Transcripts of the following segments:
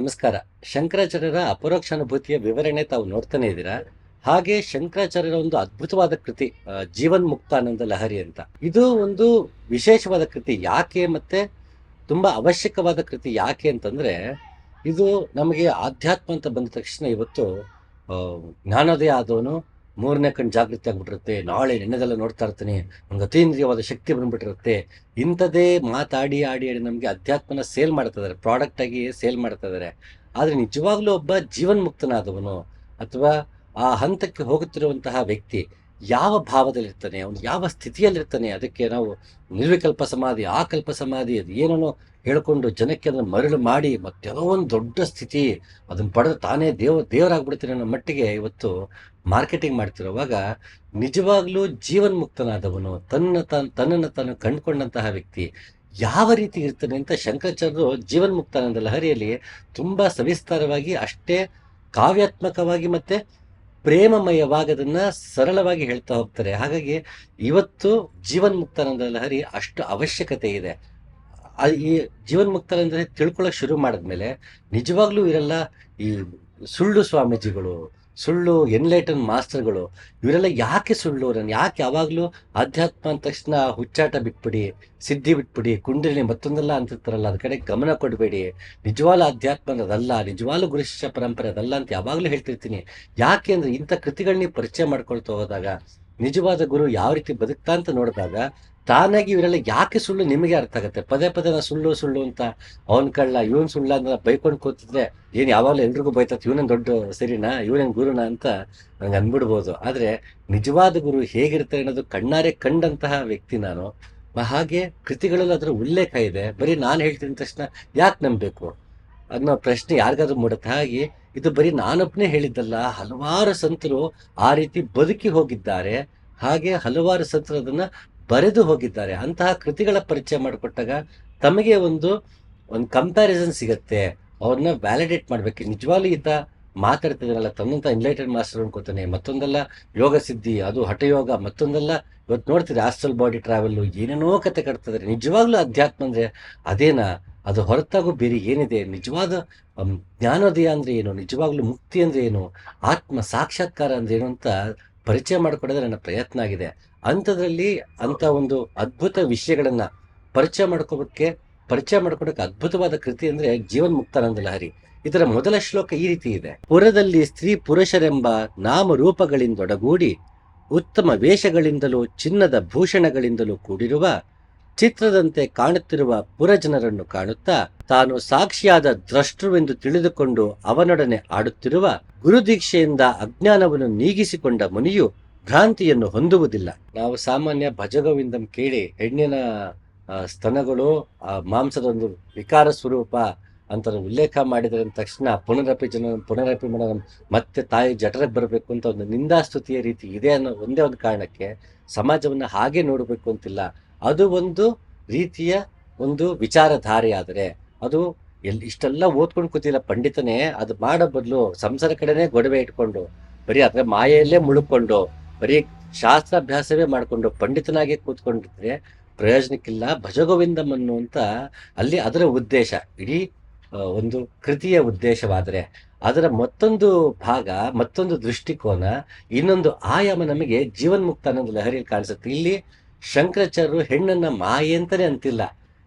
ನಮಸ್ಕಾರ. ಶಂಕರಾಚಾರ್ಯರ ಅಪರೋಕ್ಷಾನುಭೂತಿಯ ವಿವರಣೆ ತಾವು ನೋಡ್ತಾನೆ ಇದ್ದೀರಾ? ಹಾಗೆ ಶಂಕರಾಚಾರ್ಯರ ಒಂದು ಅದ್ಭುತವಾದ ಕೃತಿ ಜೀವನ್ ಮುಕ್ತಾನಂದ ಲಹರಿ ಅಂತ. ಇದು ಒಂದು ವಿಶೇಷವಾದ ಕೃತಿ ಯಾಕೆ ಮತ್ತೆ ತುಂಬಾ ಅವಶ್ಯಕವಾದ ಕೃತಿ ಯಾಕೆ ಅಂತಂದ್ರೆ, ಇದು ನಮಗೆ ಆಧ್ಯಾತ್ಮ ಅಂತ ಬಂದ ತಕ್ಷಣ ಇವತ್ತು ಜ್ಞಾನೋದಯ ಆದವನು ಮೂರನೇ ಕಣ್ಣು ಜಾಗೃತಿ ಆಗ್ಬಿಟ್ಟಿರುತ್ತೆ. ನಾಳೆ ನೆನ್ನೆದೆಲ್ಲ ನೋಡ್ತಾ ಇರ್ತೀನಿ. ನಮ್ಗೆ ಅತೀಂದ್ರಿಯವಾದ ಶಕ್ತಿ ಬಂದ್ಬಿಟ್ಟಿರುತ್ತೆ. ಇಂಥದ್ದೇ ಮಾತಾಡಿ, ಆಡಿ ಆಡಿ ನಮಗೆ ಅಧ್ಯಾತ್ಮನ ಸೇಲ್ ಮಾಡ್ತಾ ಇದ್ದಾರೆ ಪ್ರಾಡಕ್ಟ್ ಆಗಿ ಸೇಲ್ ಮಾಡ್ತಾ ಇದ್ದಾರೆ ಆದ್ರೆ ನಿಜವಾಗ್ಲೂ ಒಬ್ಬ ಜೀವನ್ಮುಕ್ತನಾದವನು ಅಥವಾ ಆ ಹಂತಕ್ಕೆ ಹೋಗುತ್ತಿರುವಂತಹ ವ್ಯಕ್ತಿ ಯಾವ ಭಾವದಲ್ಲಿರ್ತಾನೆ, ಅವನು ಯಾವ ಸ್ಥಿತಿಯಲ್ಲಿರ್ತಾನೆ, ಅದಕ್ಕೆ ನಾವು ನಿರ್ವಿಕಲ್ಪ ಸಮಾಧಿ, ಆಕಲ್ಪ ಸಮಾಧಿ, ಅದು ಏನೇನೋ ಹೇಳ್ಕೊಂಡು ಜನಕ್ಕೆ ಅದನ್ನು ಮರಳು ಮಾಡಿ ಮತ್ತೆಲ್ಲೋ ಒಂದು ದೊಡ್ಡ ಸ್ಥಿತಿ, ಅದನ್ನು ಪಡೆದು ತಾನೇ ದೇವ, ದೇವರಾಗ್ಬಿಡ್ತೀನಿ ಅನ್ನೋ ಮಟ್ಟಿಗೆ ಇವತ್ತು ಮಾರ್ಕೆಟಿಂಗ್ ಮಾಡ್ತಿರುವಾಗ ನಿಜವಾಗ್ಲೂ ಜೀವನ್ಮುಕ್ತನಾದವನು, ತನ್ನ ತಾನು ತನ್ನನ್ನು ತಾನು ಕಂಡುಕೊಂಡಂತಹ ವ್ಯಕ್ತಿ ಯಾವ ರೀತಿ ಇರ್ತಾನೆ ಅಂತ ಶಂಕರಾಚಾರ್ಯರು ಜೀವನ್ಮುಕ್ತಾನಂದ ಲಹರಿಯಲ್ಲಿ ತುಂಬಾ ಸವಿಸ್ತಾರವಾಗಿ ಅಷ್ಟೇ ಕಾವ್ಯಾತ್ಮಕವಾಗಿ ಮತ್ತೆ ಪ್ರೇಮಮಯವಾಗಿ ಅದನ್ನ ಸರಳವಾಗಿ ಹೇಳ್ತಾ ಹೋಗ್ತಾರೆ. ಹಾಗಾಗಿ ಇವತ್ತು ಜೀವನ್ಮುಕ್ತಾನಂದ ಲಹರಿ ಅಷ್ಟು ಅವಶ್ಯಕತೆ ಇದೆ. ಈ ಜೀವನ್ಮುಕ್ತಾನಂದ ಲಹರಿ ತಿಳ್ಕೊಳ್ಳೋಕೆ ಶುರು ಮಾಡಿದ್ಮೇಲೆ ನಿಜವಾಗ್ಲೂ ಇರಲ್ಲ ಈ ಸುಳ್ಳು ಸ್ವಾಮೀಜಿಗಳು ಸುಳ್ಳು ಎನ್ಲೈಟನ್ ಮಾಸ್ಟರ್ಗಳು ಇವರೆಲ್ಲ ಯಾಕೆ ಸುಳ್ಳು? ನಾನು ಯಾಕೆ ಯಾವಾಗಲೂ ಅಧ್ಯಾತ್ಮ ಅಂದ ತಕ್ಷಣ ಹುಚ್ಚಾಟ ಬಿಟ್ಬಿಡಿ, ಸಿದ್ಧಿ ಬಿಟ್ಬಿಡಿ ಕುಂಡಲಿನಿ ಮತ್ತೊಂದಲ್ಲ ಅಂತಿರ್ತಾರಲ್ಲ, ಅದ ಕಡೆ ಗಮನ ಕೊಡಬೇಡಿ. ನಿಜವಾದ ಅಧ್ಯಾತ್ಮ ಅನ್ನೋದಲ್ಲ ನಿಜವಾದ ಗುರುಶಿಷ್ಯ ಪರಂಪರೆ ಅದಲ್ಲ ಅಂತ ಯಾವಾಗಲೂ ಹೇಳ್ತಿರ್ತೀನಿ. ಯಾಕೆ ಅಂದ್ರೆ ಇಂಥ ಕೃತಿಗಳನ್ನ ಪರಿಚಯ ಮಾಡ್ಕೊಳ್ತಾ ಹೋದಾಗ, ನಿಜವಾದ ಗುರು ಯಾವ ರೀತಿ ಬದುಕ್ತಾ ಅಂತ ನೋಡಿದಾಗ ತಾನಾಗಿ ಇವರೆಲ್ಲ ಯಾಕೆ ಸುಳ್ಳು ನಿಮಗೆ ಅರ್ಥ ಆಗುತ್ತೆ? ಪದೇ ಪದೇ ನಾ ಸುಳ್ಳು ಸುಳ್ಳು ಅಂತ ಅವನ್ ಕಳ್ಳ, ಇವನ್ ಸುಳ್ಳ ಅಂತ ಬೈಕೊಂಡು ಕೂತಿದ್ರೆ ಏನ್ ಯಾವಾಗಲೂ ಎಲ್ರಿಗೂ ಬೈತತ್ ಇವನೇನ್ ದೊಡ್ಡ ಸರಿನಾ ಇವನೇನ್ ಗುರುನ ಅಂತ ನಂಗೆ ಅನ್ಬಿಡ್ಬೋದು. ಆದ್ರೆ ನಿಜವಾದ ಗುರು ಹೇಗಿರ್ತಾರೆ ಅನ್ನೋದು ಕಣ್ಣಾರೆ ಕಂಡಂತಹ ವ್ಯಕ್ತಿ ನಾನು. ಹಾಗೆ ಕೃತಿಗಳಲ್ಲಿ ಅದರ ಉಲ್ಲೇಖ ಇದೆ. ಬರೀ ನಾನು ಹೇಳ್ತೀನಿ ತಕ್ಷಣ ಯಾಕೆ ನಂಬಬೇಕು? ಅನ್ನೋ ಪ್ರಶ್ನೆ ಯಾರಿಗಾದ್ರೂ ಮೂಡುತ್ತೆ. ಹಾಗೆ ಇದು ಬರೀ ನಾನೊಬ್ಬನೇ ಹೇಳಿದ್ದಲ್ಲ, ಹಲವಾರು ಸಂತರು ಆ ರೀತಿ ಬದುಕಿ ಹೋಗಿದ್ದಾರೆ. ಹಾಗೆ ಹಲವಾರು ಸಂತರು ಅದನ್ನ ಬರೆದು ಹೋಗಿದ್ದಾರೆ. ಅಂತಹ ಕೃತಿಗಳ ಪರಿಚಯ ಮಾಡಿಕೊಟ್ಟಾಗ ತಮಗೆ ಒಂದು ಒಂದು ಕಂಪ್ಯಾರಿಸನ್ ಸಿಗತ್ತೆ. ಅವ್ರನ್ನ ವ್ಯಾಲಿಡೇಟ್ ಮಾಡ್ಬೇಕು. ನಿಜವಾಗ್ಲೂ ಈತ ಮಾತಾಡ್ತಿದ್ದಾರಲ್ಲ ತನ್ನಂತ ಇನ್ಲೈಟೆಡ್ ಮಾಸ್ಟರ್ ಅನ್ಕೋತಾನೆ. ಮತ್ತೊಂದಲ್ಲ, ಯೋಗ ಸಿದ್ಧಿ, ಅದು ಹಠಯೋಗ, ಮತ್ತೊಂದಲ್ಲ ಇವತ್ತು ನೋಡ್ತಿದ್ರೆ ಆಸ್ಟಲ್ ಬಾಡಿ ಟ್ರಾವೆಲ್ ಏನೇನೋ ಕತೆ ಕಟ್ತಿದ್ರೆ ನಿಜವಾಗ್ಲೂ ಅಧ್ಯಾತ್ಮ ಅಂದ್ರೆ ಅದೇನಾ? ಅದು ಹೊರತಾಗೂ ಬೇರೆ ಏನಿದೆ? ನಿಜವಾದ ಜ್ಞಾನೋದಯ ಅಂದ್ರೆ ಏನು? ನಿಜವಾಗ್ಲೂ ಮುಕ್ತಿ ಅಂದ್ರೆ ಏನು? ಆತ್ಮ ಸಾಕ್ಷಾತ್ಕಾರ ಅಂದ್ರೆ ಏನು ಅಂತ ಪರಿಚಯ ಮಾಡಿಕೊಡೋದೇ ನನ್ನ ಪ್ರಯತ್ನ ಆಗಿದೆ. ಅಂಥದ್ರಲ್ಲಿ ಅಂತ ಒಂದು ಅದ್ಭುತ ವಿಷಯಗಳನ್ನ ಪರಿಚಯ ಮಾಡ್ಕೋಬೇಕೆ ಪರಿಚಯ ಮಾಡ್ಕೊಡಕ್ಕೆ ಅದ್ಭುತವಾದ ಕೃತಿ ಅಂದ್ರೆ ಜೀವನ್ ಮುಕ್ತಾನಂದ ಲಹರಿ. ಇದರ ಮೊದಲ ಶ್ಲೋಕ ಈ ರೀತಿ ಇದೆ. ಪುರದಲ್ಲಿ ಸ್ತ್ರೀ ಪುರುಷರೆಂಬ ನಾಮರೂಪಗಳಿಂದೊಡಗೂಡಿ, ಉತ್ತಮ ವೇಷಗಳಿಂದಲೂ ಚಿನ್ನದ ಭೂಷಣಗಳಿಂದಲೂ ಕೂಡಿರುವ, ಚಿತ್ರದಂತೆ ಕಾಣುತ್ತಿರುವ ಪುರಜನರನ್ನು ಕಾಣುತ್ತಾ, ತಾನು ಸಾಕ್ಷಿಯಾದ ದ್ರಷ್ಟುವೆಂದು ತಿಳಿದುಕೊಂಡು ಅವನೊಡನೆ ಆಡುತ್ತಿರುವ ಗುರುದೀಕ್ಷೆಯಿಂದ ಅಜ್ಞಾನವನ್ನು ನೀಗಿಸಿಕೊಂಡ ಮುನಿಯು ಭ್ರಾಂತಿಯನ್ನು ಹೊಂದುವುದಿಲ್ಲ. ನಾವು ಸಾಮಾನ್ಯ ಭಜಗೋವಿಂದಂ ಕೇಳಿ ಹೆಣ್ಣಿನ ಸ್ತನಗಳು, ಆ ಮಾಂಸದ ಒಂದು ವಿಕಾರ ಸ್ವರೂಪ ಅಂತ ಉಲ್ಲೇಖ ಮಾಡಿದರೆ ತಕ್ಷಣ ಪುನರಪಿ ಜನ ಪುನರಪಿ ಮನ ಮತ್ತೆ ತಾಯಿ ಜಠರಕ್ಕೆ ಬರಬೇಕು ಅಂತ ಒಂದು ನಿಂದಾಸ್ತುತಿಯ ರೀತಿ ಇದೆ ಅನ್ನೋ ಒಂದೇ ಒಂದು ಕಾರಣಕ್ಕೆ ಸಮಾಜವನ್ನು ಹಾಗೆ ನೋಡಬೇಕು ಅಂತಿಲ್ಲ. ಅದು ಒಂದು ರೀತಿಯ ಒಂದು ವಿಚಾರಧಾರೆ ಆದರೆ ಅದು ಎಲ್ಲಿ ಇಷ್ಟೆಲ್ಲ ಓದ್ಕೊಂಡು ಕೂತಿಲ್ಲ ಪಂಡಿತನೇ, ಅದು ಮಾಡೋ ಬದಲು ಸಂಸಾರ ಕಡೆನೇ ಗೊಡವೆ ಇಟ್ಕೊಂಡು, ಬರೀ ಅದ್ರ ಮಾಯೆಯಲ್ಲೇ ಮುಳುಕೊಂಡು ಬರೀ ಶಾಸ್ತ್ರಾಭ್ಯಾಸವೇ ಮಾಡಿಕೊಂಡು ಪಂಡಿತನಾಗಿ ಕೂತ್ಕೊಂಡಿದ್ರೆ ಪ್ರಯೋಜನಕ್ಕಿಲ್ಲ ಭಜಗೋವಿಂದಂ ಅನ್ನುವಂತ ಅಲ್ಲಿ ಅದರ ಉದ್ದೇಶ, ಇಡೀ ಒಂದು ಕೃತಿಯ ಉದ್ದೇಶವಾದರೆ ಅದರ ಮತ್ತೊಂದು ಭಾಗ, ಮತ್ತೊಂದು ದೃಷ್ಟಿಕೋನ, ಇನ್ನೊಂದು ಆಯಾಮ ನಮಗೆ ಜೀವನ್ಮುಕ್ತ ಅನ್ನೋದು ಲಹರಿಯಲ್ಲಿ ಕಾಣಿಸುತ್ತೆ. ಇಲ್ಲಿ ಶಂಕರಾಚಾರ್ಯರು ಹೆಣ್ಣನ್ನ ಮಾಯೆ ಅಂತಾನೆ ಅಂತಿಲ್ಲ.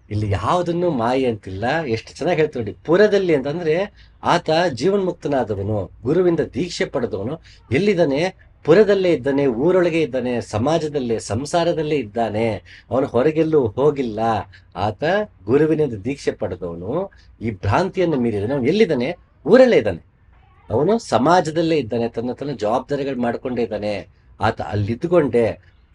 ಇಲ್ಲಿ ಯಾವುದನ್ನು ಮಾಯೆ ಅಂತಿಲ್ಲ. ಎಷ್ಟು ಚೆನ್ನಾಗಿ ಹೇಳ್ತಾರೆ ನೋಡಿ, ಪುರದಲ್ಲಿ ಅಂತಂದ್ರೆ ಆತ ಜೀವನ್ಮುಕ್ತನಾದವನು, ಗುರುವಿಂದ ದೀಕ್ಷೆ ಪಡೆದವನು, ಎಲ್ಲಿದ್ದಾನೆ? ಪುರದಲ್ಲೇ ಇದ್ದಾನೆ, ಊರೊಳಗೆ ಇದ್ದಾನೆ, ಸಮಾಜದಲ್ಲೇ, ಸಂಸಾರದಲ್ಲೇ ಇದ್ದಾನೆ, ಅವನು ಹೊರಗೆಲ್ಲೂ ಹೋಗಿಲ್ಲ. ಆತ ಗುರುವಿನಿಂದ ದೀಕ್ಷೆ ಪಡೆದವನು. ಈ ಭ್ರಾಂತಿಯನ್ನು ಮೀರಿದನು ಅವನು ಎಲ್ಲಿದ್ದಾನೆ? ಊರಲ್ಲೇ ಇದ್ದಾನೆ. ಅವನು ಸಮಾಜದಲ್ಲೇ ಇದ್ದಾನೆ, ತನ್ನ ತನ್ನ ಜವಾಬ್ದಾರಿಗಳು ಮಾಡ್ಕೊಂಡೇ ಇದ್ದಾನೆ. ಆತ ಅಲ್ಲಿದ್ದುಕೊಂಡೆ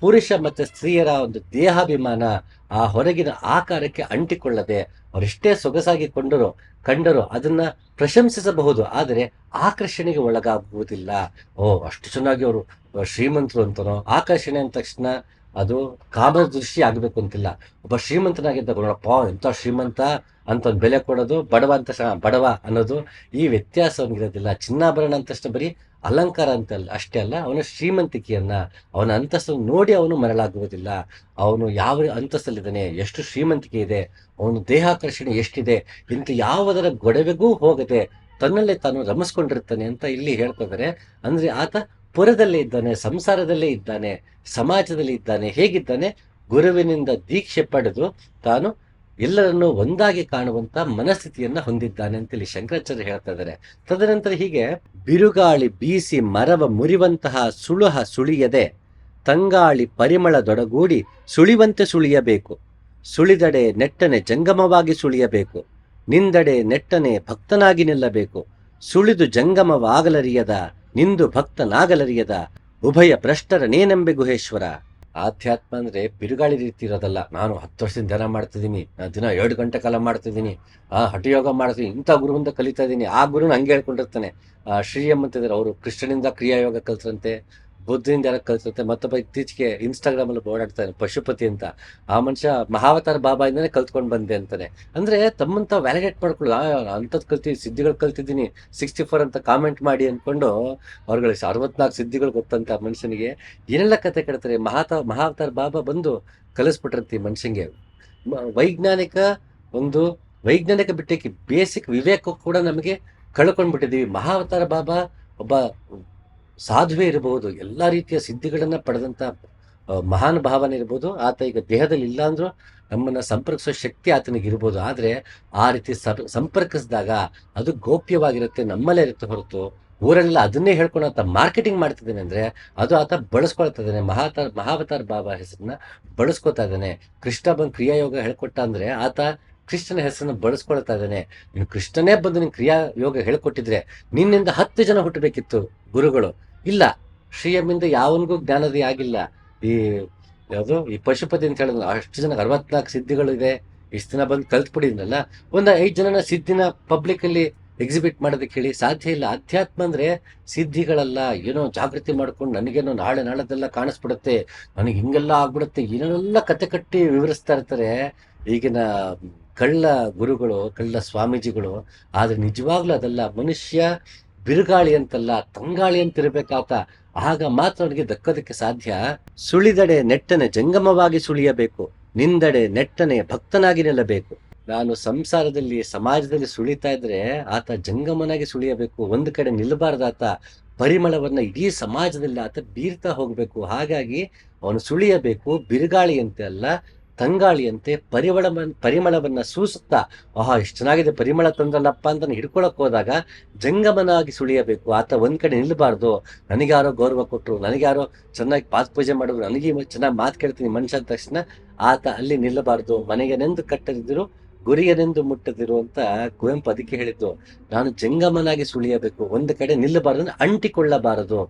ಪುರುಷ ಮತ್ತು ಸ್ತ್ರೀಯರ ಒಂದು ದೇಹಾಭಿಮಾನ ಆ ಹೊರಗಿನ ಆಕಾರಕ್ಕೆ ಅಂಟಿಕೊಳ್ಳದೆ ಅವರೆಷ್ಟೇ ಸೊಗಸಾಗಿ ಕೊಂಡರು, ಕಂಡರು ಅದನ್ನ ಪ್ರಶಂಸಿಸಬಹುದು. ಆದರೆ ಆಕರ್ಷಣೆಗೆ ಒಳಗಾಗುವುದಿಲ್ಲ. ಓ, ಅಷ್ಟು ಚೆನ್ನಾಗಿ ಅವರು ಶ್ರೀಮಂತರು ಅಂತನೋ, ಆಕರ್ಷಣೆ ಅಂದ ತಕ್ಷಣ ಅದು ಕಾಮ ದೃಷ್ಟಿ ಆಗ್ಬೇಕು ಅಂತಿಲ್ಲ. ಒಬ್ಬ ಶ್ರೀಮಂತನಾಗಿದ್ದ ನೋಡಪ್ಪ ಎಂಥ ಶ್ರೀಮಂತ? ಅಂತ ಒಂದು ಬೆಲೆ ಕೊಡೋದು, ಬಡವ ಅಂತ ಬಡವ ಅನ್ನೋದು ಈ ವ್ಯತ್ಯಾಸ ಅವ್ನಿಗಿರೋದಿಲ್ಲ ಚಿನ್ನಾಭರಣ ಅಂತಷ್ಟು ಬರೀ ಅಲಂಕಾರ ಅಂತಲ್ಲ, ಅಷ್ಟೇ ಅಲ್ಲ, ಅವನ ಶ್ರೀಮಂತಿಕೆಯನ್ನ, ಅವನ ಅಂತಸ್ತನ್ನು ನೋಡಿ ಅವನು ಮರಳಾಗುವುದಿಲ್ಲ. ಅವನು ಯಾವ ಅಂತಸ್ತಲ್ಲಿದ್ದಾನೆ ಎಷ್ಟು ಶ್ರೀಮಂತಿಕೆ ಇದೆ, ಅವನು ದೇಹಾಕರ್ಷಣೆ ಎಷ್ಟಿದೆ, ಇಂಥ ಯಾವುದರ ಗೊಡವೆಗೂ ಹೋಗದೆ ತನ್ನಲ್ಲೇ ತಾನು ರಮಿಸ್ಕೊಂಡಿರ್ತಾನೆ ಅಂತ ಇಲ್ಲಿ ಹೇಳ್ತಿದ್ದಾರೆ ಅಂದ್ರೆ ಆತ ಪುರದಲ್ಲೇ ಇದ್ದಾನೆ, ಸಂಸಾರದಲ್ಲೇ ಇದ್ದಾನೆ, ಸಮಾಜದಲ್ಲಿ ಇದ್ದಾನೆ, ಹೇಗಿದ್ದಾನೆ, ಗುರುವಿನಿಂದ ದೀಕ್ಷೆ ಪಡೆದು ತಾನು ಎಲ್ಲರನ್ನೂ ಒಂದಾಗಿ ಕಾಣುವಂತ ಮನಸ್ಥಿತಿಯನ್ನ ಹೊಂದಿದ್ದಾನೆ ಅಂತೇಳಿ ಶಂಕರಾಚಾರ್ಯ ಹೇಳ್ತಾ ಇದ್ದಾರೆ. ತದನಂತರ ಹೀಗೆ, ಬಿರುಗಾಳಿ ಬೀಸಿ ಮರವ ಮುರಿವಂತಹ ಸುಳುಹ ಸುಳಿಯದೆ ತಂಗಾಳಿ ಪರಿಮಳದೊಡಗೂಡಿ ಸುಳಿವಂತೆ ಸುಳಿಯಬೇಕು. ಸುಳಿದಡೆ ನೆಟ್ಟನೆ ಜಂಗಮವಾಗಿ ಸುಳಿಯಬೇಕು. ನಿಂದಡೆ ನೆಟ್ಟನೆ ಭಕ್ತನಾಗಿ ನಿಲ್ಲಬೇಕು. ಸುಳಿದು ಜಂಗಮವಾಗಲರಿಯದ, ನಿಂದು ಭಕ್ತನಾಗಲರಿಯದ, ಉಭಯ ಭ್ರಷ್ಟರ ನೇನೆಂಬೆ ಗುಹೇಶ್ವರ. ಆಧ್ಯಾತ್ಮ ಅಂದ್ರೆ ಬಿರುಗಾಳಿ ರೀತಿ ಇರೋದಲ್ಲ. ನಾನು ಹತ್ತು ವರ್ಷದಿಂದ ಧ್ಯಾನ ಮಾಡ್ತಿದ್ದೀನಿ. ನಾನು ದಿನ ಎರಡು ಗಂಟೆ ಕಾಲ ಮಾಡ್ತಿದ್ದೀನಿ. ಆ ಹಠಯೋಗ ಮಾಡ್ತೀನಿ. ಇಂಥ ಗುರುವಿಂದ ಕಲಿತಾ ಇದ್ದೀನಿ. ಆ ಗುರುನ ಹಂಗೆ ಹೇಳ್ಕೊಂಡಿರ್ತಾನೆ. ಆ ಶ್ರೀಯಂ ಅಂತಿದ್ದಾರೆ ಅವರು ಕೃಷ್ಣನಿಂದ ಕ್ರಿಯಾಯೋಗ ಕಲ್ತರಂತೆ. ಬುದ್ಧದಿಂದ ಯಾರ ಕಲ್ತಿರುತ್ತೆ ಮತ್ತೊಬ್ಬ ಇತ್ತೀಚೆಗೆ ಇನ್ಸ್ಟಾಗ್ರಾಮ್ ಅಲ್ಲಿ ಓಡಾಡ್ತಾನೆ ಪಶುಪತಿ ಅಂತ. ಆ ಮನುಷ್ಯ ಮಹಾವತಾರ ಬಾಬಾ ಇಂದಾನೆ ಕಲ್ತ್ಕೊಂಡ್ ಬಂದೆ ಅಂತಾನೆ. ಅಂದ್ರೆ ತಮ್ಮಂತ ವ್ಯಾಲಿಡೇಟ್ ಮಾಡ್ಕೊಳ್ಳ ಅಂತದ್ ಕಲ್ತಿ ಸಿದ್ಧಿಗಳು ಕಲ್ತಿದ್ದೀನಿ ಸಿಕ್ಸ್ಟಿ ಫೋರ್ ಅಂತ ಕಾಮೆಂಟ್ ಮಾಡಿ ಅನ್ಕೊಂಡು ಅವ್ರುಗಳಿಗೆ ಅರವತ್ನಾಲ್ಕು ಸಿದ್ಧಿಗಳು ಗೊತ್ತಂತ ಮನುಷ್ಯನಿಗೆ ಏನೆಲ್ಲ ಕತೆ ಕೇಳ್ತಾರೆ ಮಹಾತ, ಮಹಾವತಾರ ಬಾಬಾ ಬಂದು ಕಲಿಸ್ಬಿಟ್ರಂತೆ ಈ ಮನುಷ್ಯಂಗೆ. ವೈಜ್ಞಾನಿಕ ಒಂದು ವೈಜ್ಞಾನಿಕ ಬಿಟ್ಟಕ್ಕೆ ಬೇಸಿಕ್ ವಿವೇಕ ಕೂಡ ನಮಗೆ ಕಳ್ಕೊಂಡ್ಬಿಟ್ಟಿದ್ದೀವಿ ಮಹಾವತಾರ ಬಾಬಾ ಒಬ್ಬ ಸಾಧುವೆ ಇರಬಹುದು ಎಲ್ಲ ರೀತಿಯ ಸಿದ್ಧಿಗಳನ್ನ ಪಡೆದಂತ ಮಹಾನ್ ಭಾವನೆ ಇರ್ಬೋದು. ಆತ ಈಗ ದೇಹದಲ್ಲಿ ಇಲ್ಲ ಅಂದ್ರೂ ನಮ್ಮನ್ನ ಸಂಪರ್ಕಿಸೋ ಶಕ್ತಿ ಆತನಿಗೆ ಇರ್ಬೋದು. ಆದ್ರೆ ಆ ರೀತಿ ಸಂಪರ್ಕಿಸಿದಾಗ ಅದು ಗೋಪ್ಯವಾಗಿರುತ್ತೆ, ನಮ್ಮಲ್ಲೇ ಇರುತ್ತೆ ಹೊರತು. ಊರೆಲ್ಲ ಅದನ್ನೇ ಹೇಳ್ಕೊಂಡು ಆತ ಮಾರ್ಕೆಟಿಂಗ್ ಮಾಡ್ತಿದ್ದಾನೆ ಅಂದ್ರೆ ಅದು ಆತ ಬಳಸ್ಕೊಳ್ತಾ ಇದ್ದಾನೆ. ಮಹಾತಾರ್, ಮಹಾವತಾರ್ ಬಾಬಾ ಹೆಸರನ್ನ ಬಳಸ್ಕೊತಾ ಇದ್ದಾನೆ. ಕೃಷ್ಣ ಬಂದು ಕ್ರಿಯಾಯೋಗ ಹೇಳ್ಕೊಟ್ಟ ಅಂದ್ರೆ ಆತ ಕೃಷ್ಣನ ಹೆಸರನ್ನು ಬಳಸ್ಕೊಳ್ತಾ ಇದ್ದಾನೆ. ನೀನು ಕೃಷ್ಣನೇ ಬಂದು ನಿನ್ ಕ್ರಿಯಾ ಯೋಗ ಹೇಳ್ಕೊಟ್ಟಿದ್ರೆ ನಿನ್ನಿಂದ ಹತ್ತು ಜನ ಹುಟ್ಟಬೇಕಿತ್ತು ಗುರುಗಳು. ಇಲ್ಲ ಶ್ರೀ ಎಂಬಿಂದ ಯಾವನಿಗೂ ಜ್ಞಾನದಿ ಆಗಿಲ್ಲ. ಈ ಯಾವುದು, ಈ ಪಶುಪತಿ ಅಂತ ಹೇಳಿದ್ರು ಅಷ್ಟು ಜನ ಅರವತ್ನಾಲ್ಕು ಸಿದ್ಧಿಗಳು ಇದೆ ಇಷ್ಟು ದಿನ ಬಂದು ಕಲ್ತ್ಬಿಡಿದ್ನಲ್ಲ ಒಂದು ಐದು ಜನನ ಸಿದ್ಧಿನ ಪಬ್ಲಿಕ್ ಅಲ್ಲಿ ಎಕ್ಸಿಬಿಟ್ ಮಾಡೋದಕ್ಕೆ ಹೇಳಿ ಸಾಧ್ಯ ಇಲ್ಲ. ಅಧ್ಯಾತ್ಮ ಅಂದ್ರೆ ಸಿದ್ಧಿಗಳಲ್ಲ. ಏನೋ ಜಾಗೃತಿ ಮಾಡ್ಕೊಂಡು ನನಗೇನೋ ನಾಳೆ ನಾಳೆದೆಲ್ಲ ಕಾಣಿಸ್ಬಿಡುತ್ತೆ. ನನಗೆ ಹಿಂಗೆಲ್ಲ ಆಗ್ಬಿಡುತ್ತೆ. ಏನೆಲ್ಲ ಕತೆ ಕಟ್ಟಿ ವಿವರಿಸ್ತಾ ಇರ್ತಾರೆ. ಈಗಿನ ಕಳ್ಳ ಗುರುಗಳು, ಕಳ್ಳ ಸ್ವಾಮೀಜಿಗಳು, ಆದ್ರೆ ನಿಜವಾಗ್ಲೂ ಅದೆಲ್ಲ ಮನುಷ್ಯ ಬಿರುಗಾಳಿ ಅಂತಲ್ಲ, ತಂಗಾಳಿ ಅಂತ ಇರ್ಬೇಕಾತ ಆಗ ಮಾತ್ರ ಅವನಿಗೆ ದಕ್ಕೋದಕ್ಕೆ ಸಾಧ್ಯ ಸುಳಿದಡೆ ನೆಟ್ಟನೆ ಜಂಗಮವಾಗಿ ಸುಳಿಯಬೇಕು, ನಿಂದಡೆ ನೆಟ್ಟನೆ ಭಕ್ತನಾಗಿ ನಿಲ್ಲಬೇಕು. ನಾನು ಸಂಸಾರದಲ್ಲಿ, ಸಮಾಜದಲ್ಲಿ ಸುಳಿತಾ ಇದ್ರೆ ಆತ ಜಂಗಮನಾಗಿ ಸುಳಿಯಬೇಕು, ಒಂದು ಕಡೆ ನಿಲ್ಲಬಾರ್ದಾತ, ಪರಿಮಳವನ್ನ ಇಡೀ ಸಮಾಜದಲ್ಲಿ ಆತ ಬೀರ್ತಾ ಹೋಗಬೇಕು. ಹಾಗಾಗಿ ಅವನು ಸುಳಿಯಬೇಕು ಬಿರುಗಾಳಿಯಂತೆ ಅಲ್ಲ ತಂಗಾಳಿಯಂತೆ ಪರಿಮಳ ಪರಿಮಳವನ್ನ ಸೂಸುತ್ತಾ, ಆಹಾ ಎಷ್ಟು ಚೆನ್ನಾಗಿದೆ ಪರಿಮಳ ತಂದ್ರಲ್ಲಪ್ಪ ಅಂತ ಹಿಡ್ಕೊಳಕ್ ಹೋದಾಗ ಜಂಗಮನಾಗಿ ಸುಳಿಯಬೇಕು. ಆತ ಒಂದ್ ಕಡೆ ನಿಲ್ಲಬಾರ್ದು ನನಗ್ಯಾರೋ ಗೌರವ ಕೊಟ್ಟರು ನನಗ್ಯಾರೋ ಚೆನ್ನಾಗಿ ಪಾತ್ ಪೂಜೆ ಮಾಡಿದ್ರು, ನನಗೆ ಚೆನ್ನಾಗಿ ಮಾತು ಕೇಳ್ತೀನಿ ಮನುಷ್ಯ ಅಂದ ತಕ್ಷಣ ಆತ ಅಲ್ಲಿ ನಿಲ್ಲಬಾರ್ದು. ಮನೆಗೆನೆಂದು ಕಟ್ಟದಿದ್ರು ಗುರಿಯನೆಂದು ಮುಟ್ಟದಿರು ಅಂತ ಕುವೆಂಪು ಅದಕ್ಕೆ ಹೇಳಿದ್ದು. ನಾನು ಜಂಗಮನಾಗಿ ಸುಳಿಯಬೇಕು. ಒಂದು ಕಡೆ ನಿಲ್ಲಬಾರದು ಅಂಟಿಕೊಳ್ಳಬಾರದು.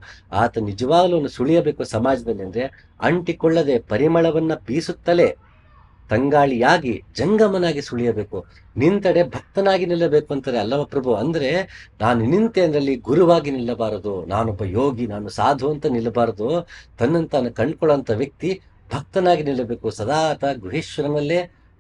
ಆತ ನಿಜವಾಗ್ಲೂ ಸುಳಿಯಬೇಕು ಸಮಾಜದಲ್ಲಿ ಅಂದ್ರೆ ಅಂಟಿಕೊಳ್ಳದೆ ಪರಿಮಳವನ್ನ ಬೀಸುತ್ತಲೇ ತಂಗಾಳಿಯಾಗಿ ಜಂಗಮನಾಗಿ ಸುಳಿಯಬೇಕು. ನಿಂತಡೆ ಭಕ್ತನಾಗಿ ನಿಲ್ಲಬೇಕು ಅಂತಾರೆ ಅಲ್ಲವ ಪ್ರಭು. ಅಂದ್ರೆ ನಾನು ನಿಂತೆ ಅಂದ್ರಲ್ಲಿ ಗುರುವಾಗಿ ನಿಲ್ಲಬಾರದು, ನಾನೊಬ್ಬ ಯೋಗಿ, ನಾನು ಸಾಧು ಅಂತ ನಿಲ್ಲಬಾರದು. ತನ್ನಂತಾನು ತಾನು ಕಂಡ್ಕೊಳ್ಳೋಂಥ ವ್ಯಕ್ತಿ ಭಕ್ತನಾಗಿ ನಿಲ್ಲಬೇಕು. ಸದಾ ಆತ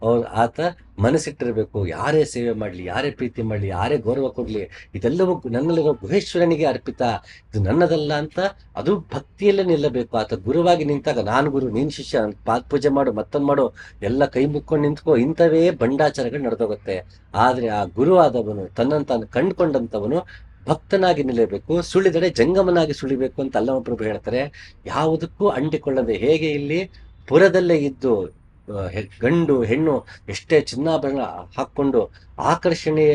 ಅವ್ರು ಆತ ಮನಸ್ಸಿಟ್ಟಿರಬೇಕು. ಯಾರೇ ಸೇವೆ ಮಾಡಲಿ, ಯಾರೇ ಪ್ರೀತಿ ಮಾಡಲಿ, ಯಾರೇ ಗೌರವ ಕೊಡಲಿ, ಇದೆಲ್ಲವೂ ನನ್ನಲ್ಲಿರೋ ಗುಹೇಶ್ವರನಿಗೆ ಅರ್ಪಿತ. ಇದು ನನ್ನದಲ್ಲ ಅಂತ ಅದು ಭಕ್ತಿಯಲ್ಲೇ ನಿಲ್ಲಬೇಕು. ಆತ ಗುರುವಾಗಿ ನಿಂತಾಗ ನಾನು ಗುರು, ನೀನು ಶಿಷ್ಯ ಪಾದ ಪೂಜೆ ಮಾಡು, ಮತ್ತೊಂದು ಮಾಡು, ಎಲ್ಲ ಕೈ ಮುಕ್ಕೊಂಡು ನಿಂತ್ಕೋ, ಇಂಥವೇ ಬಂಡಾಚಾರಗಳು ನಡೆದೋಗುತ್ತೆ. ಆದರೆ ಆ ಗುರು ಆದವನು ತನ್ನನ್ನು ತಾನು ಕಂಡುಕೊಂಡಂತವನು ಭಕ್ತನಾಗಿ ನಿಲ್ಲಬೇಕು ಸುಳಿದರೆ ಜಂಗಮನಾಗಿ ಸುಳಿಬೇಕು ಅಂತ ಅಲ್ಲಮ್ಮ ಪ್ರಭು ಹೇಳ್ತಾರೆ. ಯಾವುದಕ್ಕೂ ಅಂಟಿಕೊಳ್ಳದೆ, ಹೇಗೆ ಇಲ್ಲಿ ಪುರದಲ್ಲೇ ಇದ್ದು ಗಂಡು, ಹೆಣ್ಣು, ಎಷ್ಟೇ ಚಿನ್ನಾಭರಣ ಹಾಕ್ಕೊಂಡು ಆಕರ್ಷಣೆ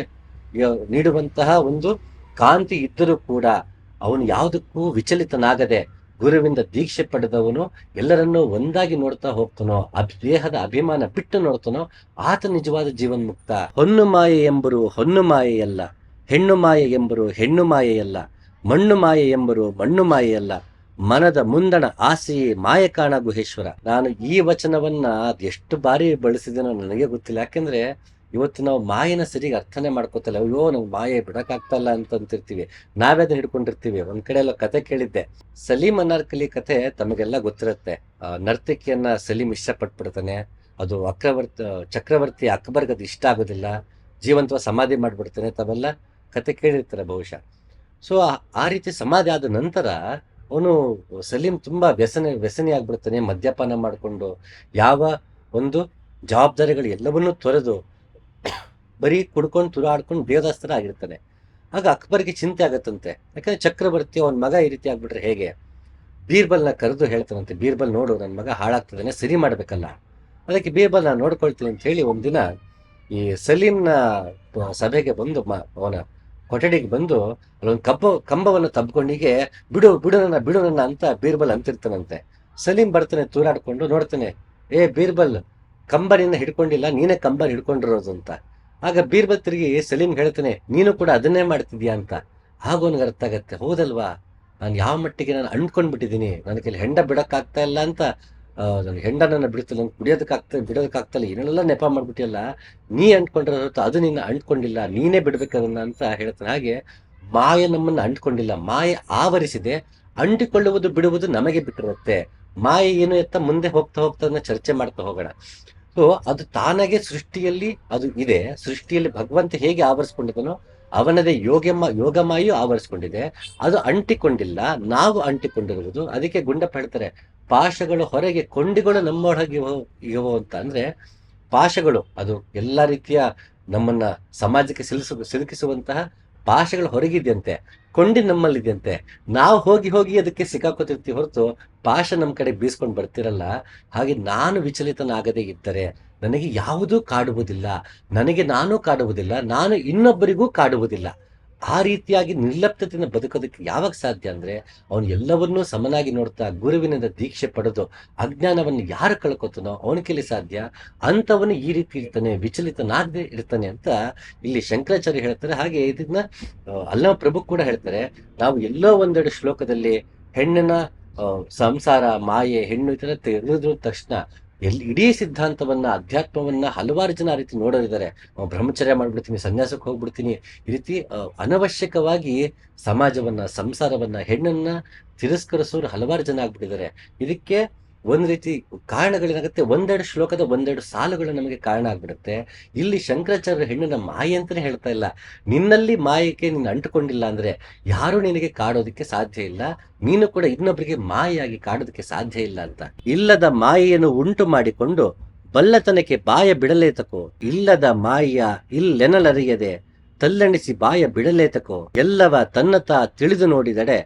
ನೀಡುವಂತಹ ಒಂದು ಕಾಂತಿ ಇದ್ದರೂ ಕೂಡ ಅವನು ಯಾವುದಕ್ಕೂ ವಿಚಲಿತನಾಗದೆ ಗುರುವಿಂದ ದೀಕ್ಷೆ ಪಡೆದವನು, ಎಲ್ಲರನ್ನೂ ಒಂದಾಗಿ ನೋಡ್ತಾ ಹೋಗ್ತಾನೋ ದೇಹದ ಅಭಿಮಾನ ಬಿಟ್ಟು ನೋಡ್ತಾನೋ, ಆತ ನಿಜವಾದ ಜೀವನ್ಮುಕ್ತ. ಹೊನ್ನು ಮಾಯೆ ಎಂಬರು ಹೊನ್ನು ಮಾಯೆಯಲ್ಲ, ಹೆಣ್ಣು ಮಾಯೆ ಎಂಬರು ಹೆಣ್ಣು ಮಾಯೆಯಲ್ಲ, ಮಣ್ಣು ಮಾಯೆ ಎಂಬರು ಮಣ್ಣು ಮಾಯೆಯಲ್ಲ ಮನದ ಮುಂದಣ ಆಸೆಯೇ ಮಾಯ ಕಾಣ ಗುಹೇಶ್ವರ. ನಾನು ಈ ವಚನವನ್ನ ಎಷ್ಟು ಬಾರಿ ಬಳಸಿದೇನೋ ನನಗೆ ಗೊತ್ತಿಲ್ಲ. ಯಾಕೆಂದ್ರೆ ಇವತ್ತು ನಾವು ಮಾಯನ ಸರಿಗೆ ಅರ್ಥನೇ ಮಾಡ್ಕೋತಲ್ಲ. ಅಯ್ಯೋ ನಂಗೆ ಮಾಯೆ ಬಿಡಕ್ಕಾಗ್ತಾ ಇಲ್ಲ ಅಂತ ಅಂತಿರ್ತೀವಿ ನಾವೇ ಅದನ್ನ ಹಿಡ್ಕೊಂಡಿರ್ತೀವಿ. ಒಂದ್ ಕಡೆ ಎಲ್ಲ ಕತೆ ಕೇಳಿದ್ದೆ. ಸಲೀಮ್ ಅನಾರ್ಕಲಿ ಕತೆ ತಮಗೆಲ್ಲ ಗೊತ್ತಿರುತ್ತೆ. ನರ್ತಕಿಯನ್ನ ಸಲೀಮ್ ಇಷ್ಟಪಟ್ಬಿಡ್ತಾನೆ. ಅದು ಅಕ್ರವರ್ತಿ, ಚಕ್ರವರ್ತಿ ಅಕ್ಬರ್ಗ್ ಅದು ಇಷ್ಟ ಆಗೋದಿಲ್ಲ. ಜೀವಂತವ ಸಮಾಧಿ ಮಾಡ್ಬಿಡ್ತಾನೆ. ತಾವೆಲ್ಲ ಕತೆ ಕೇಳಿರ್ತಾರೆ ಬಹುಶಃ. ಸೊ ಆ ರೀತಿ ಸಮಾಧಿ ಆದ ನಂತರ ಅವನು ಸಲೀಂ ತುಂಬಾ ವ್ಯಸನ, ವ್ಯಸನಿ ಆಗ್ಬಿಡ್ತಾನೆ, ಮದ್ಯಪಾನ ಮಾಡಿಕೊಂಡು. ಯಾವ ಒಂದು ಜವಾಬ್ದಾರಿಗಳು ಎಲ್ಲವನ್ನೂ ತೊರೆದು ಬರೀ ಕುಡ್ಕೊಂಡು, ತುರಾಡ್ಕೊಂಡು ದೇವದಾಸ್ತರ ಆಗಿರ್ತಾನೆ. ಆಗ ಅಕ್ಬರ್ಗೆ ಚಿಂತೆ ಆಗತ್ತಂತೆ. ಯಾಕಂದ್ರೆ ಚಕ್ರವರ್ತಿ ಅವನ ಮಗ ಈ ರೀತಿ ಆಗ್ಬಿಟ್ರೆ ಹೇಗೆ? ಬೀರ್ಬಲ್ನ ಕರೆದು ಹೇಳ್ತಾನಂತೆ, ಬೀರ್ಬಲ್ ನೋಡು ನನ್ನ ಮಗ ಹಾಳಾಗ್ತದಾನೆ, ಸರಿ ಮಾಡಬೇಕಲ್ಲ. ಅದಕ್ಕೆ ಬೀರ್ಬಲ್ ನಾನು ನೋಡ್ಕೊಳ್ತೀನಿ ಅಂತ ಹೇಳಿ ಒಂದಿನ ಈ ಸಲೀಂನ ಸಭೆಗೆ ಬಂದು ಅವನ ಕೊಠಡಿಗೆ ಬಂದು ಅಲ್ಲೊಂದು ಕಬ್ಬ, ಕಂಬವನ್ನು ತಬ್ಕೊಂಡಿಗೆ ಬಿಡು ಬಿಡು ನನ್ನ ಅಂತ ಬೀರ್ಬಲ್ ಅಂತಿರ್ತಾನಂತೆ. ಸಲೀಂ ಬರ್ತಾನೆ ತೂರಾಡ್ಕೊಂಡು ನೋಡ್ತಾನೆ, ಏ ಬೀರ್ಬಲ್ ಕಂಬ ನಿನ್ನ ಹಿಡ್ಕೊಂಡಿಲ್ಲ, ನೀನೇ ಕಂಬ ಹಿಡ್ಕೊಂಡಿರೋದು ಅಂತ. ಆಗ ಬೀರ್ಬಲ್ ತಿರುಗಿ ಸಲೀಂ ಹೇಳ್ತಾನೆ, ನೀನು ಕೂಡ ಅದನ್ನೇ ಮಾಡ್ತಿದ್ಯಾ ಅಂತ. ಹಾಗು ಅವನಿಗೆ ಅರ್ಥ ಆಗತ್ತೆ, ಹೌದಲ್ವಾ? ನಾನು ಯಾವ ಮಟ್ಟಿಗೆ ನಾನು ಅಣ್ಕೊಂಡ್ಬಿಟ್ಟಿದ್ದೀನಿ ನನ್ನ ಕೈಲಿ ಹೆಂಡ ಬಿಡೋಕ್ಕಾಗ್ತಾ ಇಲ್ಲ ಅಂತ. ನನ್ನ ಹೆಂಡ ನನ್ನ ಬಿಡ್ತಿಲ್ಲ ನಂಗೆ ಕುಡಿಯೋದಕ್ಕಾಗ್ತಾ ಬಿಡೋದಕ್ಕಾಗ್ತಾ ಇಲ್ಲ ಏನೆಲ್ಲ ನೆಪ ಮಾಡಿಬಿಟ್ಟಿಲ್ಲ ನೀ ಅಂಟ್ಕೊಂಡಿರೋ ಹೊರತು ಅದು ನಿನ್ನ ಅಂಟ್ಕೊಂಡಿಲ್ಲ, ನೀನೇ ಬಿಡ್ಬೇಕದನ್ನ ಅಂತ ಹೇಳ್ತಾನೆ. ಹಾಗೆ ಮಾಯ ನಮ್ಮನ್ನ ಅಂಟ್ಕೊಂಡಿಲ್ಲ, ಮಾಯೆ ಆವರಿಸಿದೆ, ಅಂಟಿಕೊಳ್ಳುವುದು, ಬಿಡುವುದು ನಮಗೆ ಬಿಟ್ಟಿರುತ್ತೆ. ಮಾಯೆ ಏನು ಎತ್ತ ಮುಂದೆ ಹೋಗ್ತಾ ಹೋಗ್ತಾ ಚರ್ಚೆ ಮಾಡ್ತಾ ಹೋಗೋಣ. ಸೊ ಅದು ತಾನಾಗೆ ಸೃಷ್ಟಿಯಲ್ಲಿ ಅದು ಇದೆ, ಸೃಷ್ಟಿಯಲ್ಲಿ ಭಗವಂತ ಹೇಗೆ ಆವರಿಸ್ಕೊಂಡಿದ್ದಾನೋ ಅವನದೇ ಯೋಗಮ್ಮ ಯೋಗಮಾಯು ಆವರಿಸ್ಕೊಂಡಿದೆ. ಅದು ಅಂಟಿಕೊಂಡಿಲ್ಲ, ನಾವು ಅಂಟಿಕೊಂಡಿರುವುದು. ಅದಕ್ಕೆ ಗುಂಡ ಪಡ್ತಾರೆ. ಪಾಶಗಳು ಹೊರಗೆ ಕೊಂಡಿಗಳು ನಮ್ಮೊಳಗೆ ಇವ- ಅಂತ ಅಂದ್ರೆ, ಪಾಶಗಳು, ಅದು ಎಲ್ಲ ರೀತಿಯ ನಮ್ಮನ್ನ ಸಮಾಜಕ್ಕೆ ಸಿಲುಸು, ಸಿಲುಕಿಸುವಂತಹ ಪಾಶಗಳು ಹೊರಗಿದೆಯಂತೆ, ಕೊಂಡಿ ನಮ್ಮಲ್ಲಿದೆಯಂತೆ. ನಾವು ಹೋಗಿ ಹೋಗಿ ಅದಕ್ಕೆ ಸಿಕ್ಕಾಕೋತಿರ್ತೀವಿ ಹೊರತು ಪಾಶ ನಮ್ಮ ಕಡೆ ಬೀಸ್ಕೊಂಡು ಬರ್ತಿರಲ್ಲ. ಹಾಗೆ ನಾನು ವಿಚಲಿತನಾಗದೇ ಇದ್ದರೆ ನನಗೆ ಯಾವುದೂ ಕಾಡುವುದಿಲ್ಲ, ನನಗೆ ನಾನು ಕಾಡುವುದಿಲ್ಲ, ನಾನು ಇನ್ನೊಬ್ಬರಿಗೂ ಕಾಡುವುದಿಲ್ಲ. ಆ ರೀತಿಯಾಗಿ ನಿರ್ಲಪ್ತತೆಯಿಂದ ಬದುಕೋದಕ್ಕೆ ಯಾವಾಗ ಸಾಧ್ಯ ಅಂದ್ರೆ, ಅವನು ಎಲ್ಲವನ್ನೂ ಸಮನಾಗಿ ನೋಡ್ತಾ ಗುರುವಿನಿಂದ ದೀಕ್ಷೆ ಪಡೆದು ಅಜ್ಞಾನವನ್ನು ಯಾರು ಕಳ್ಕೊತಾನೋ ಅವನ ಕೈಲಿ ಸಾಧ್ಯ. ಅಂಥವನು ಈ ರೀತಿ ಇರ್ತಾನೆ, ವಿಚಲಿತನಾಗದೆ ಇರ್ತಾನೆ ಅಂತ ಇಲ್ಲಿ ಶಂಕರಾಚಾರ್ಯ ಹೇಳ್ತಾರೆ. ಹಾಗೆ ಇದನ್ನ ಅಲ್ಲ ಪ್ರಭು ಕೂಡ ಹೇಳ್ತಾರೆ. ನಾವು ಎಲ್ಲೋ ಒಂದೆರಡು ಶ್ಲೋಕದಲ್ಲಿ ಹೆಣ್ಣಿನ ಸಂಸಾರ, ಮಾಯೆ, ಹೆಣ್ಣು ಈ ಥರ ತಕ್ಷಣ ಎಲ್ಲಿ ಇಡೀ ಸಿದ್ಧಾಂತವನ್ನ, ಅಧ್ಯಾತ್ಮವನ್ನ ಹಲವಾರು ಜನ ಆ ರೀತಿ ನೋಡೋರಿದ್ದಾರೆ ಬ್ರಹ್ಮಚರ್ಯ ಮಾಡ್ಬಿಡ್ತೀನಿ, ಸನ್ಯಾಸಕ್ಕೆ ಹೋಗ್ಬಿಡ್ತೀನಿ. ಈ ರೀತಿ ಅನವಶ್ಯಕವಾಗಿ ಸಮಾಜವನ್ನ, ಸಂಸಾರವನ್ನ, ಹೆಣ್ಣನ್ನ ತಿರಸ್ಕರಿಸೋರು ಹಲವಾರು ಜನ ಆಗ್ಬಿಟ್ಟಿದ್ದಾರೆ. ಇದಕ್ಕೆ ಒಂದ್ ರೀತಿ ಕಾರಣಗಳೇನಾಗುತ್ತೆ ಒಂದೆರಡು ಶ್ಲೋಕದ ಒಂದೆರಡು ಸಾಲುಗಳು ನಮಗೆ ಕಾರಣ ಆಗ್ಬಿಡುತ್ತೆ. ಇಲ್ಲಿ ಶಂಕರಾಚಾರ್ಯ ಹೆಣ್ಣಿನ ಮಾಯೆ ಅಂತಾನೆ ಹೇಳ್ತಾ ಇಲ್ಲ. ನಿನ್ನಲ್ಲಿ ಮಾಯಕ್ಕೆ ನೀನು ಅಂಟುಕೊಂಡಿಲ್ಲ ಅಂದ್ರೆ ಯಾರು ನಿನಗೆ ಕಾಡೋದಕ್ಕೆ ಸಾಧ್ಯ ಇಲ್ಲ. ನೀನು ಕೂಡ ಇನ್ನೊಬ್ಬರಿಗೆ ಮಾಯೆಯಾಗಿ ಕಾಡೋದಕ್ಕೆ ಸಾಧ್ಯ ಇಲ್ಲ ಅಂತ. ಇಲ್ಲದ ಮಾಯೆಯನ್ನು ಉಂಟು ಮಾಡಿಕೊಂಡು ಬಲ್ಲತನಕ್ಕೆ ಬಾಯ ಬಿಡಲೇತಕೋ ಇಲ್ಲದ ಮಾಯ ಇಲ್ಲೆನಲರಿಯದೆ ತಲ್ಲಣಿಸಿ ಬಾಯ ಬಿಡಲೇತಕೋ ಎಲ್ಲವ ತನ್ನತ ತಿಳಿದು ನೋಡಿದಡೆ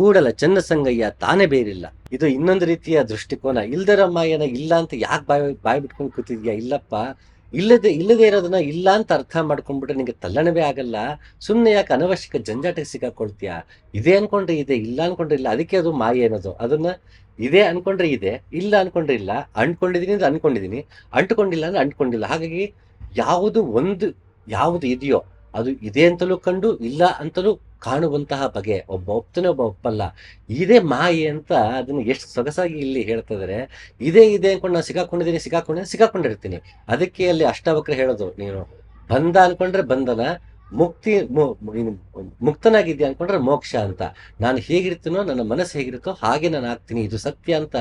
ಕೂಡಲ ಚನ್ನಸಂಗಯ್ಯ ತಾನೇ ಬೇರಿಲ್ಲ. ಇದು ಇನ್ನೊಂದು ರೀತಿಯ ದೃಷ್ಟಿಕೋನ. ಇಲ್ದರಮ್ಮಯ್ಯನ ಇಲ್ಲ ಅಂತ ಯಾಕೆ ಬಾಯ್ ಬಾಯ್ ಬಿಟ್ಕೊಂಡು ಕೂತಿದ್ಯಾ? ಇಲ್ಲಪ್ಪ. ಇಲ್ಲದೆ ಇಲ್ಲದೆ ಇರೋದನ್ನ ಇಲ್ಲ ಅಂತ ಅರ್ಥ ಮಾಡ್ಕೊಂಡ್ಬಿಟ್ರೆ ನಿಂಗೆ ತಲ್ಲಣವೇ ಆಗಲ್ಲ. ಸುಮ್ಮನೆ ಯಾಕೆ ಅನವಶ್ಯಕ ಜಂಜಾಟಕ್ಕೆ ಸಿಕ್ಕಾಕೊಳ್ತೀಯ? ಇದೆ ಅನ್ಕೊಂಡ್ರೆ ಇದೆ, ಇಲ್ಲ ಅನ್ಕೊಂಡ್ರೆ ಇಲ್ಲ. ಅದಕ್ಕೆ ಅದು ಮಾಯೆ ಅನ್ನೋದು. ಅದನ್ನ ಇದೆ ಅನ್ಕೊಂಡ್ರೆ ಇದೆ, ಇಲ್ಲ ಅನ್ಕೊಂಡ್ರೆ ಇಲ್ಲ. ಅಂಟ್ಕೊಂಡಿದೀನಿ ಅಂದ್ರೆ ಅನ್ಕೊಂಡಿದೀನಿ ಅಂಟ್ಕೊಂಡಿಲ್ಲ ಅಂದ್ರೆ ಅಂಟ್ಕೊಂಡಿಲ್ಲ. ಹಾಗಾಗಿ ಯಾವುದು ಒಂದು, ಯಾವುದು ಇದೆಯೋ ಅದು ಇದೆ ಅಂತಲೂ ಕಂಡು, ಇಲ್ಲ ಅಂತಲೂ ಕಾಣುವಂತಹ ಬಗೆ, ಒಬ್ಬ ಒಪ್ತನೇ, ಒಬ್ಬ ಒಪ್ಪಲ್ಲ. ಇದೇ ಮಾಯೆ ಅಂತ ಅದನ್ನು ಎಷ್ಟು ಸೊಗಸಾಗಿ ಇಲ್ಲಿ ಹೇಳ್ತಾ ಇದ್ದಾರೆ. ಇದೇ, ಇದೆ ಅಂದ್ಕೊಂಡು ನಾನು ಸಿಕ್ಕಾಕೊಂಡಿದ್ದೀನಿ ಸಿಕ್ಕಾಕೊಂಡೆ ಸಿಕ್ಕಾಕೊಂಡಿರ್ತೀನಿ. ಅದಕ್ಕೆ ಅಲ್ಲಿ ಅಷ್ಟಾವಕ್ರ ಹೇಳೋದು ನೀನು. ಬಂದ ಅನ್ಕೊಂಡ್ರೆ ಬಂಧನ ಮುಕ್ತಿ, ಮು- ನೀನು ಮುಕ್ತನಾಗಿದ್ಯಾ ಅನ್ಕೊಂಡ್ರೆ ಮೋಕ್ಷ ಅಂತ. ನಾನು ಹೇಗಿರ್ತೀನೋ, ನನ್ನ ಮನಸ್ಸು ಹೇಗಿರುತ್ತೋ ಹಾಗೆ ನಾನು ಆಗ್ತೀನಿ. ಇದು ಸತ್ಯ ಅಂತ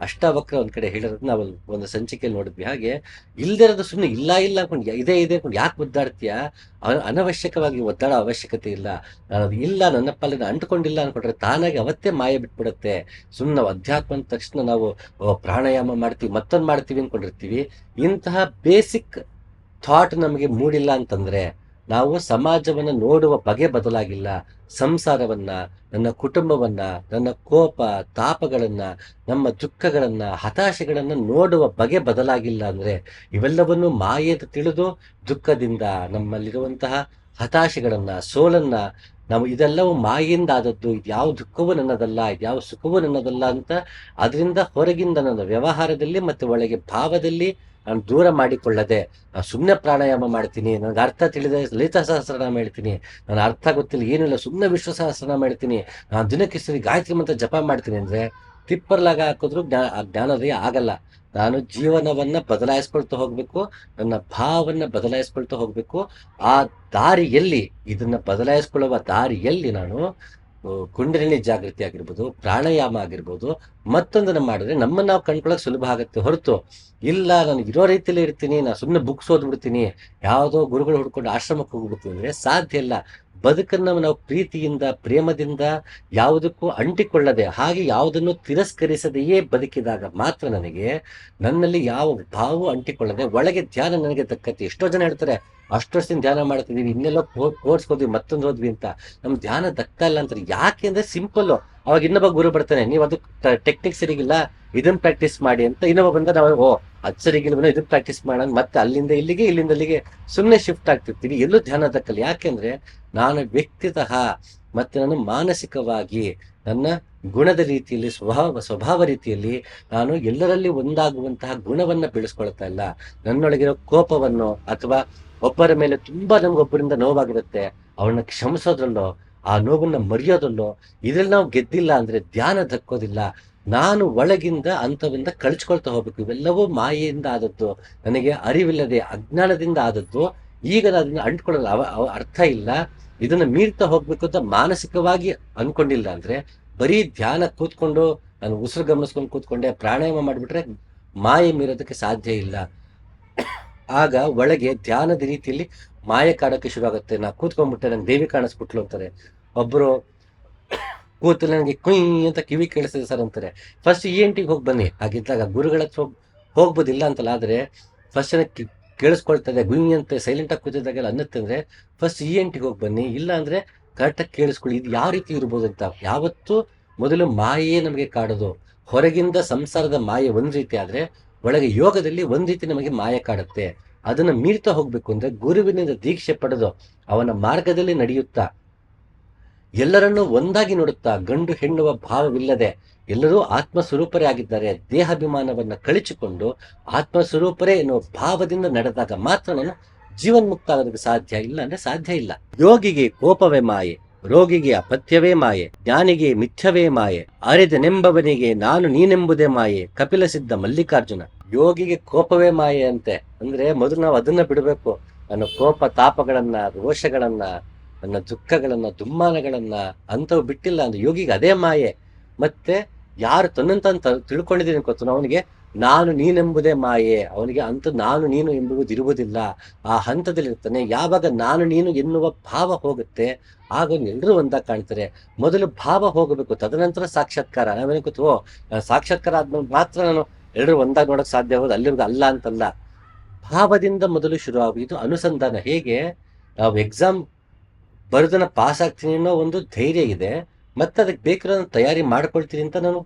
ಅಷ್ಟಾವಕ್ರ ಒಂದ್ ಕಡೆ ಹೇಳಿರೋದು ನಾವು ಒಂದು ಸಂಚಿಕೆಯಲ್ಲಿ ನೋಡಿದ್ವಿ. ಹಾಗೆ ಇಲ್ದಿರೋದು ಸುಮ್ಮನೆ ಇಲ್ಲ ಇಲ್ಲ ಅನ್ಕೊಂಡು ಇದೇ, ಇದೆ ಅನ್ಕೊಂಡು ಯಾಕೆ ಒದ್ದಾಡ್ತೀಯ? ಅನವಶ್ಯಕವಾಗಿ ಒದ್ದಾಡೋ ಅವಶ್ಯಕತೆ ಇಲ್ಲ. ನಾನು ಅದು ಇಲ್ಲ, ನನ್ನ ಪಾಲಿನ ಅಂಟ್ಕೊಂಡಿಲ್ಲ ಅನ್ಕೊಂಡ್ರೆ ತಾನಾಗಿ ಅವತ್ತೇ ಮಾಯ ಬಿಟ್ಬಿಡುತ್ತೆ. ಸುಮ್ಮನೆ ನಾವು ಅಧ್ಯಾತ್ಮ ಅಂದ ತಕ್ಷಣ ನಾವು ಪ್ರಾಣಾಯಾಮ ಮಾಡ್ತೀವಿ, ಮತ್ತೊಂದು ಮಾಡ್ತೀವಿ ಅನ್ಕೊಂಡಿರ್ತೀವಿ. ಇಂತಹ ಬೇಸಿಕ್ ಥಾಟ್ ನಮಗೆ ಮೂಡಿಲ್ಲ ಅಂತಂದ್ರೆ ನಾವು ಸಮಾಜವನ್ನ ನೋಡುವ ಬಗೆ ಬದಲಾಗಿಲ್ಲ. ಸಂಸಾರವನ್ನ, ನನ್ನ ಕುಟುಂಬವನ್ನ, ನನ್ನ ಕೋಪ, ತಾಪಗಳನ್ನ, ನಮ್ಮ ದುಃಖಗಳನ್ನ, ಹತಾಶೆಗಳನ್ನ ನೋಡುವ ಬಗೆ ಬದಲಾಗಿಲ್ಲ ಅಂದ್ರೆ ಇವೆಲ್ಲವನ್ನು ಮಾಯೆದು ತಿಳಿದು ದುಃಖದಿಂದ ನಮ್ಮಲ್ಲಿರುವಂತಹ ಹತಾಶೆಗಳನ್ನ, ಸೋಲನ್ನ ನಾವು ಇದೆಲ್ಲವೂ ಮಾಯೆಯಿಂದ ಆದದ್ದು ದುಃಖವೂ ನನ್ನದಲ್ಲ ಇದ್ಯಾವ ಸುಖವೂ ನನ್ನದಲ್ಲ ಅಂತ ಅದರಿಂದ ಹೊರಗಿಂದ ನನ್ನ ವ್ಯವಹಾರದಲ್ಲಿ ಮತ್ತು ಒಳಗೆ ಭಾವದಲ್ಲಿ ನಾನು ದೂರ ಮಾಡಿಕೊಳ್ಳದೆ ಸುಮ್ಮನೆ ಪ್ರಾಣಾಯಾಮ ಮಾಡ್ತೀನಿ ನನಗೆ ಅರ್ಥ ತಿಳಿದ ಲಲಿತ ಸಹಸ್ರನಾಮ ಹೇಳ್ತೀನಿ ನಾನು ಅರ್ಥ ಗೊತ್ತಿಲ್ಲ ಏನಿಲ್ಲ ಸುಮ್ಮನೆ ವಿಶ್ವ ಸಹಸ್ರನಾಮ ಹೇಳ್ತೀನಿ, ನಾನು ದಿನಕ್ಕೆ ಸರಿ ಗಾಯತ್ರಿ ಮಂತ್ರ ಜಪ ಮಾಡ್ತೀನಿ ಅಂದರೆ ತಿಪ್ಪರ್ಲಾಗ ಹಾಕಿದ್ರು ಜ್ಞಾ, ಆ ಜ್ಞಾನೋದಯ ಆಗಲ್ಲ. ನಾನು ಜೀವನವನ್ನ ಬದಲಾಯಿಸ್ಕೊಳ್ತಾ ಹೋಗ್ಬೇಕು, ನನ್ನ ಭಾವವನ್ನು ಬದಲಾಯಿಸ್ಕೊಳ್ತಾ ಹೋಗಬೇಕು, ಆ ದಾರಿಯಲ್ಲಿ, ಇದನ್ನ ಬದಲಾಯಿಸ್ಕೊಳ್ಳುವ ದಾರಿಯಲ್ಲಿ ನಾನು ಕುಂಡಲಿನಿ ಜಾಗೃತಿ ಆಗಿರ್ಬೋದು, ಪ್ರಾಣಾಯಾಮ ಆಗಿರ್ಬೋದು, ಮತ್ತೊಂದನ್ನ ಮಾಡಿದ್ರೆ ನಮ್ಮನ್ನ ನಾವು ಕಂಡ್ಕೊಳ್ಳೋಕೆ ಸುಲಭ ಆಗುತ್ತೆ ಹೊರತು ಇಲ್ಲ, ನಾನು ಇರೋ ರೀತಿಯಲ್ಲಿ ಇರ್ತೀನಿ ನಾನು ಸುಮ್ಮನೆ ಬುಕ್ಸ್ ಓದ್ಬಿಡ್ತೀನಿ, ಯಾವುದೋ ಗುರುಗಳು ಹುಡ್ಕೊಂಡು ಆಶ್ರಮಕ್ಕೆ ಹೋಗ್ಬಿಡ್ತೀನಿ ಅಂದರೆ ಸಾಧ್ಯ ಇಲ್ಲ. ಬದುಕನ್ನ ನಾವು ಪ್ರೀತಿಯಿಂದ, ಪ್ರೇಮದಿಂದ ಯಾವುದಕ್ಕೂ ಅಂಟಿಕೊಳ್ಳದೆ, ಹಾಗೆ ಯಾವುದನ್ನು ತಿರಸ್ಕರಿಸದೆಯೇ ಬದುಕಿದಾಗ ಮಾತ್ರ ನನಗೆ ನನ್ನಲ್ಲಿ ಯಾವ ಭಾವವು ಅಂಟಿಕೊಳ್ಳದೆ, ಒಳಗೆ ಧ್ಯಾನ ನನಗೆ ದಕ್ಕತ್ತೆ ಎಷ್ಟೋ ಜನ ಹೇಳ್ತಾರೆ, ಅಷ್ಟು ವರ್ಷದಿಂದ ಧ್ಯಾನ ಮಾಡ್ತಿದ್ದೀವಿ ಇನ್ನೆಲ್ಲೋ ಕೋರ್ಸ್ ಹೋದ್ವಿ, ಮತ್ತೊಂದು ಹೋದ್ವಿ ಅಂತ. ನಮ್ಮ ಧ್ಯಾನ ದಕ್ತಾ ಇಲ್ಲ ಅಂತಾರೆ. ಯಾಕೆ ಅಂದ್ರೆ ಸಿಂಪಲ್ ಅವಾಗ ಇನ್ನೊಬ್ಬ ಗುರು ಬರ್ತಾನೆ, ನೀವು ಅದು ಟೆಕ್ನಿಕ್ ಸರಿಗಿಲ್ಲ ಇದನ್ನ ಪ್ರಾಕ್ಟೀಸ್ ಮಾಡಿ ಅಂತ ಇನ್ನೊಬ್ಬ ಬಂದ ನಾವು, ಓ, ಅದ್ ಬಂದ ಇದನ್ನ ಪ್ರಾಕ್ಟೀಸ್ ಮಾಡೋಣ, ಮತ್ತೆ ಅಲ್ಲಿಂದ ಇಲ್ಲಿಗೆ, ಇಲ್ಲಿಂದ ಅಲ್ಲಿಗೆ ಸುಮ್ಮನೆ ಶಿಫ್ಟ್ ಆಗ್ತಿರ್ತೀವಿ ಎಲ್ಲೂ ಧ್ಯಾನ ದಕ್ಕಲ್ಲ ಯಾಕೆಂದ್ರೆ ನಾನು ವ್ಯಕ್ತಿತಃ ಮತ್ತೆ ನಾನು ಮಾನಸಿಕವಾಗಿ ನನ್ನ ಗುಣದ ರೀತಿಯಲ್ಲಿ, ಸ್ವಭಾವ ಸ್ವಭಾವ ರೀತಿಯಲ್ಲಿ ನಾನು ಎಲ್ಲರಲ್ಲಿ ಒಂದಾಗುವಂತಹ ಗುಣವನ್ನ ಬೆಳೆಸ್ಕೊಳ್ತಾ ಇಲ್ಲ. ನನ್ನೊಳಗಿರೋ ಕೋಪವನ್ನು ಅಥವಾ ಒಬ್ಬರ ಮೇಲೆ ತುಂಬಾ ನಮ್ಗೊಬ್ಬರಿಂದ ನೋವಾಗಿರುತ್ತೆ ಅವನ್ನ ಕ್ಷಮಿಸೋದ್ರಲ್ಲೋ ಆ ನೋವನ್ನ ಮರೆಯೋದಲ್ಲೋ ಇದ್ರಲ್ಲಿ ನಾವು ಗೆದ್ದಿಲ್ಲ ಅಂದ್ರೆ ಧ್ಯಾನ ದಕ್ಕೋದಿಲ್ಲ ನಾನು ಒಳಗಿಂದ ಅಂಥವಿಂದ ಕಳ್ಚ್ಕೊಳ್ತಾ ಹೋಗ್ಬೇಕು. ಇವೆಲ್ಲವೂ ಮಾಯೆಯಿಂದ ಆದದ್ದು. ನನಗೆ ಅರಿವಿಲ್ಲದೆ ಅಜ್ಞಾನದಿಂದ ಆದದ್ದು. ಈಗ ನಾನು ಅದನ್ನ ಅಂಟ್ಕೊಳ್ಳಲ್ಲ ಅವ ಅವ ಅರ್ಥ ಇಲ್ಲ. ಇದನ್ನ ಮೀರ್ತಾ ಹೋಗ್ಬೇಕು ಅಂತ ಮಾನಸಿಕವಾಗಿ ಅನ್ಕೊಂಡಿಲ್ಲ ಅಂದ್ರೆ ಬರೀ ಧ್ಯಾನ ಕೂತ್ಕೊಂಡು ನಾನು ಉಸಿರು ಗಮನಿಸ್ಕೊಂಡು ಕೂತ್ಕೊಂಡೆ, ಪ್ರಾಣಾಯಾಮ ಮಾಡಿಬಿಟ್ರೆ ಮಾಯೆ ಮೀರೋದಕ್ಕೆ ಸಾಧ್ಯ ಇಲ್ಲ. ಆಗ ಒಳಗೆ ಧ್ಯಾನದ ರೀತಿಯಲ್ಲಿ ಮಾಯೆ ಕಾಡೋಕ್ಕೆ ಶುರು ಆಗುತ್ತೆ ನಾ ಕೂತ್ಕೊಂಡ್ಬಿಟ್ಟೆ, ನಂಗೆ ದೇವಿ ಕಾಣಿಸ್ಬಿಟ್ಲು ಅಂತಾರೆ. ಒಬ್ಬರು ಕೂತು ನನಗೆ ಕುಯ್ ಅಂತ ಕಿವಿ ಕೇಳಿಸಿದೆ ಸರ್ ಅಂತಾರೆ. ಫಸ್ಟ್ ಇ ಎನ್ ಟಿಗೆ ಹೋಗಿ ಬನ್ನಿ. ಹಾಗಿದ್ದಾಗ ಗುರುಗಳ ಹತ್ರ ಹೋಗ್- ಹೋಗ್ಬೋದಿಲ್ಲ ಅಂತಲ್ಲ, ಆದರೆ ಫಸ್ಟ್ ನನಗೆ ಕೇಳಿಸ್ಕೊಳ್ತದೆ ಗುಯ್ ಅಂತ ಸೈಲೆಂಟಾಗಿ ಕೂತಿದ್ದಾಗೆಲ್ಲ ಅನ್ನತ್ತೆ ಅಂದರೆ ಫಸ್ಟ್ ಇ ಎನ್ ಟಿಗೆ ಹೋಗಿ ಬನ್ನಿ. ಇಲ್ಲ ಅಂದರೆ ಕರೆಕ್ಟಾಗಿ ಕೇಳಿಸ್ಕೊಳ್ಳಿ. ಇದು ಯಾವ ರೀತಿ ಇರ್ಬೋದು ಅಂತ. ಯಾವತ್ತೂ ಮೊದಲು ಮಾಯೇ ನಮಗೆ ಕಾಡೋದು. ಹೊರಗಿಂದ ಸಂಸಾರದ ಮಾಯೆ ಒಂದು ರೀತಿ ಆದರೆ ಒಳಗೆ ಯೋಗದಲ್ಲಿ ಒಂದು ರೀತಿ ನಮಗೆ ಮಾಯ ಕಾಡುತ್ತೆ. ಅದನ್ನು ಮೀರ್ತಾ ಹೋಗ್ಬೇಕು ಅಂದ್ರೆ ಗುರುವಿನಿಂದ ದೀಕ್ಷೆ ಪಡೆದು ಅವನ ಮಾರ್ಗದಲ್ಲಿ ನಡೆಯುತ್ತಾ. ಎಲ್ಲರನ್ನೂ ಒಂದಾಗಿ ನೋಡುತ್ತಾ ಗಂಡು ಹೆಣ್ಣುವ ಭಾವವಿಲ್ಲದೆ ಎಲ್ಲರೂ ಆತ್ಮ ಸ್ವರೂಪರೇ ಆಗಿದ್ದಾರೆ. ದೇಹಾಭಿಮಾನವನ್ನು ಕಳಿಸಿಕೊಂಡು ಆತ್ಮ ಸ್ವರೂಪರೇ ಎನ್ನುವ ಭಾವದಿಂದ ನಡೆದಾಗ ಮಾತ್ರ ನಾನು ಜೀವನ್ಮುಕ್ತ ಆಗೋದಕ್ಕೆ ಸಾಧ್ಯ ಇಲ್ಲ ಅಂದ್ರೆ ಸಾಧ್ಯ ಇಲ್ಲ. ಯೋಗಿಗೆ ಕೋಪವೇ ಮಾಯೆ. ರೋಗಿಗೆ ಅಪಥ್ಯವೇ ಮಾಯೆ, ಜ್ಞಾನಿಗೆ ಮಿಥ್ಯವೇ ಮಾಯೆ, ಅರಿದನೆಂಬವನಿಗೆ ನಾನು ನೀನೆಂಬುದೇ ಮಾಯೆ ಕಪಿಲ ಸಿದ್ಧ ಮಲ್ಲಿಕಾರ್ಜುನ. ಯೋಗಿಗೆ ಕೋಪವೇ ಮಾಯೆ ಅಂತೆ. ಅಂದ್ರೆ ಮೊದಲು ನಾವು ಅದನ್ನ ಬಿಡಬೇಕು. ನನ್ನ ಕೋಪ ತಾಪಗಳನ್ನ, ರೋಷಗಳನ್ನ, ನನ್ನ ದುಃಖಗಳನ್ನ, ದುಮ್ಮಾನಗಳನ್ನ ಅಂತವು ಬಿಟ್ಟಿಲ್ಲ ಅಂದ್ರೆ ಯೋಗಿಗೆ ಅದೇ ಮಾಯೆ. ಮತ್ತೆ ಯಾರು ತನ್ನಂತ ತಿಳ್ಕೊಂಡಿದ್ದೀನಿ ಗೊತ್ತು ಅವನಿಗೆ? ನಾನು ನೀನೆಂಬುದೇ ಮಾಯೆ. ಅವನಿಗೆ ಅಂತ ನಾನು ನೀನು ಎಂಬುದು ಇರುವುದಿಲ್ಲ ಆ ಹಂತದಲ್ಲಿರ್ತಾನೆ ಯಾವಾಗ ನಾನು ನೀನು ಎನ್ನುವ ಭಾವ ಹೋಗುತ್ತೆ, ಆಗ ಎಲ್ಲರೂ ಒಂದಾಗಿ ಕಾಣ್ತಾರೆ. ಮೊದಲು ಭಾವ ಹೋಗಬೇಕು. ತದನಂತರ ಸಾಕ್ಷಾತ್ಕಾರ. ನಾವೇನು ಕೂತು ಸಾಕ್ಷಾತ್ಕಾರ ಆದ್ಮೇಲೆ ಮಾತ್ರ ನಾನು ಎಲ್ಲರೂ ಒಂದಾಗಿ ನೋಡಕ್ ಸಾಧ್ಯ ಹೋದ ಅಲ್ಲಿರೋದು ಅಲ್ಲ ಅಂತಲ್ಲ. ಭಾವದಿಂದ ಮೊದಲು ಶುರು ಆಗಿದ್ದು ಅನುಸಂಧಾನ. ಹೇಗೆ? ನಾವು ಎಕ್ಸಾಮ್ ಬರೆದನ್ನ ಪಾಸ್ ಆಗ್ತೀನಿ ಅನ್ನೋ ಒಂದು ಧೈರ್ಯ ಇದೆ. ಮತ್ತೆ ಅದಕ್ಕೆ ಬೇಕಿರೋ ತಯಾರಿ ಮಾಡ್ಕೊಳ್ತೀನಿ ಅಂತ ನಾನು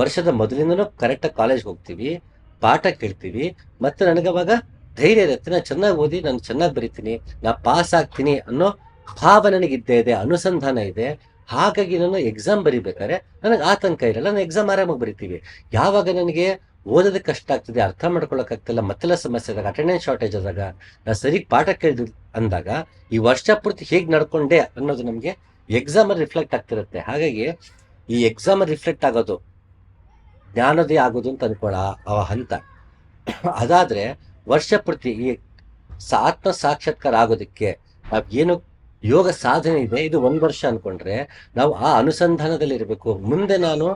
ವರ್ಷದ ಮೊದಲಿಂದನೂ ಕರೆಕ್ಟಾಗಿ ಕಾಲೇಜ್ಗೆ ಹೋಗ್ತೀವಿ, ಪಾಠ ಕೇಳ್ತೀವಿ, ಮತ್ತು ನನಗೆ ಅವಾಗ ಧೈರ್ಯ ಇರುತ್ತೆ. ನಾನು ಚೆನ್ನಾಗಿ ಓದಿ, ನಾನು ಚೆನ್ನಾಗಿ ಬರಿತೀನಿ, ನಾ ಪಾಸ್ ಆಗ್ತೀನಿ ಅನ್ನೋ ಭಾವ ನನಗಿದ್ದೇ ಇದೆ, ಅನುಸಂಧಾನ ಇದೆ. ಹಾಗಾಗಿ ನಾನು ಎಕ್ಸಾಮ್ ಬರಿಬೇಕಾದ್ರೆ ನನಗೆ ಆತಂಕ ಇರಲ್ಲ, ನಾನು ಎಕ್ಸಾಮ್ ಆರಾಮಾಗಿ ಬರಿತೀವಿ. ಯಾವಾಗ ನನಗೆ ಓದೋದಕ್ಕೆ ಕಷ್ಟ ಆಗ್ತದೆ, ಅರ್ಥ ಮಾಡ್ಕೊಳ್ಳೋಕ್ಕಾಗ್ತಿಲ್ಲ ಮತ್ತೆಲ್ಲ ಸಮಸ್ಯೆ ಆದಾಗ ಅಟೆಂಡೆನ್ಸ್ ಶಾರ್ಟೇಜ್ ಆದಾಗ ನಾನು ಸರಿ ಪಾಠ ಕೇಳಿದ್ ಅಂದಾಗ, ಈ ವರ್ಷ ಪೂರ್ತಿ ಹೇಗೆ ನಡ್ಕೊಂಡೆ ಅನ್ನೋದು ನಮಗೆ ಎಕ್ಸಾಮಲ್ಲಿ ರಿಫ್ಲೆಕ್ಟ್ ಆಗ್ತಿರುತ್ತೆ. ಹಾಗಾಗಿ ಈ ಎಕ್ಸಾಮಲ್ಲಿ ರಿಫ್ಲೆಕ್ಟ್ ಆಗೋದು ಜ್ಞಾನೋದಯ ಆಗೋದು ಅಂತ ಅನ್ಕೊಳ ಅವ ಹಂತ. ಅದಾದ್ರೆ ವರ್ಷ ಪೂರ್ತಿ ಈ ಆತ್ಮ ಸಾಕ್ಷಾತ್ಕಾರ ಆಗೋದಕ್ಕೆ ಏನು ಯೋಗ ಸಾಧನೆ ಇದೆ, ಇದು ಒಂದು ವರ್ಷ ಅನ್ಕೊಂಡ್ರೆ ನಾವು ಆ ಅನುಸಂಧಾನದಲ್ಲಿ ಇರಬೇಕು ಮುಂದೆ ನಾನು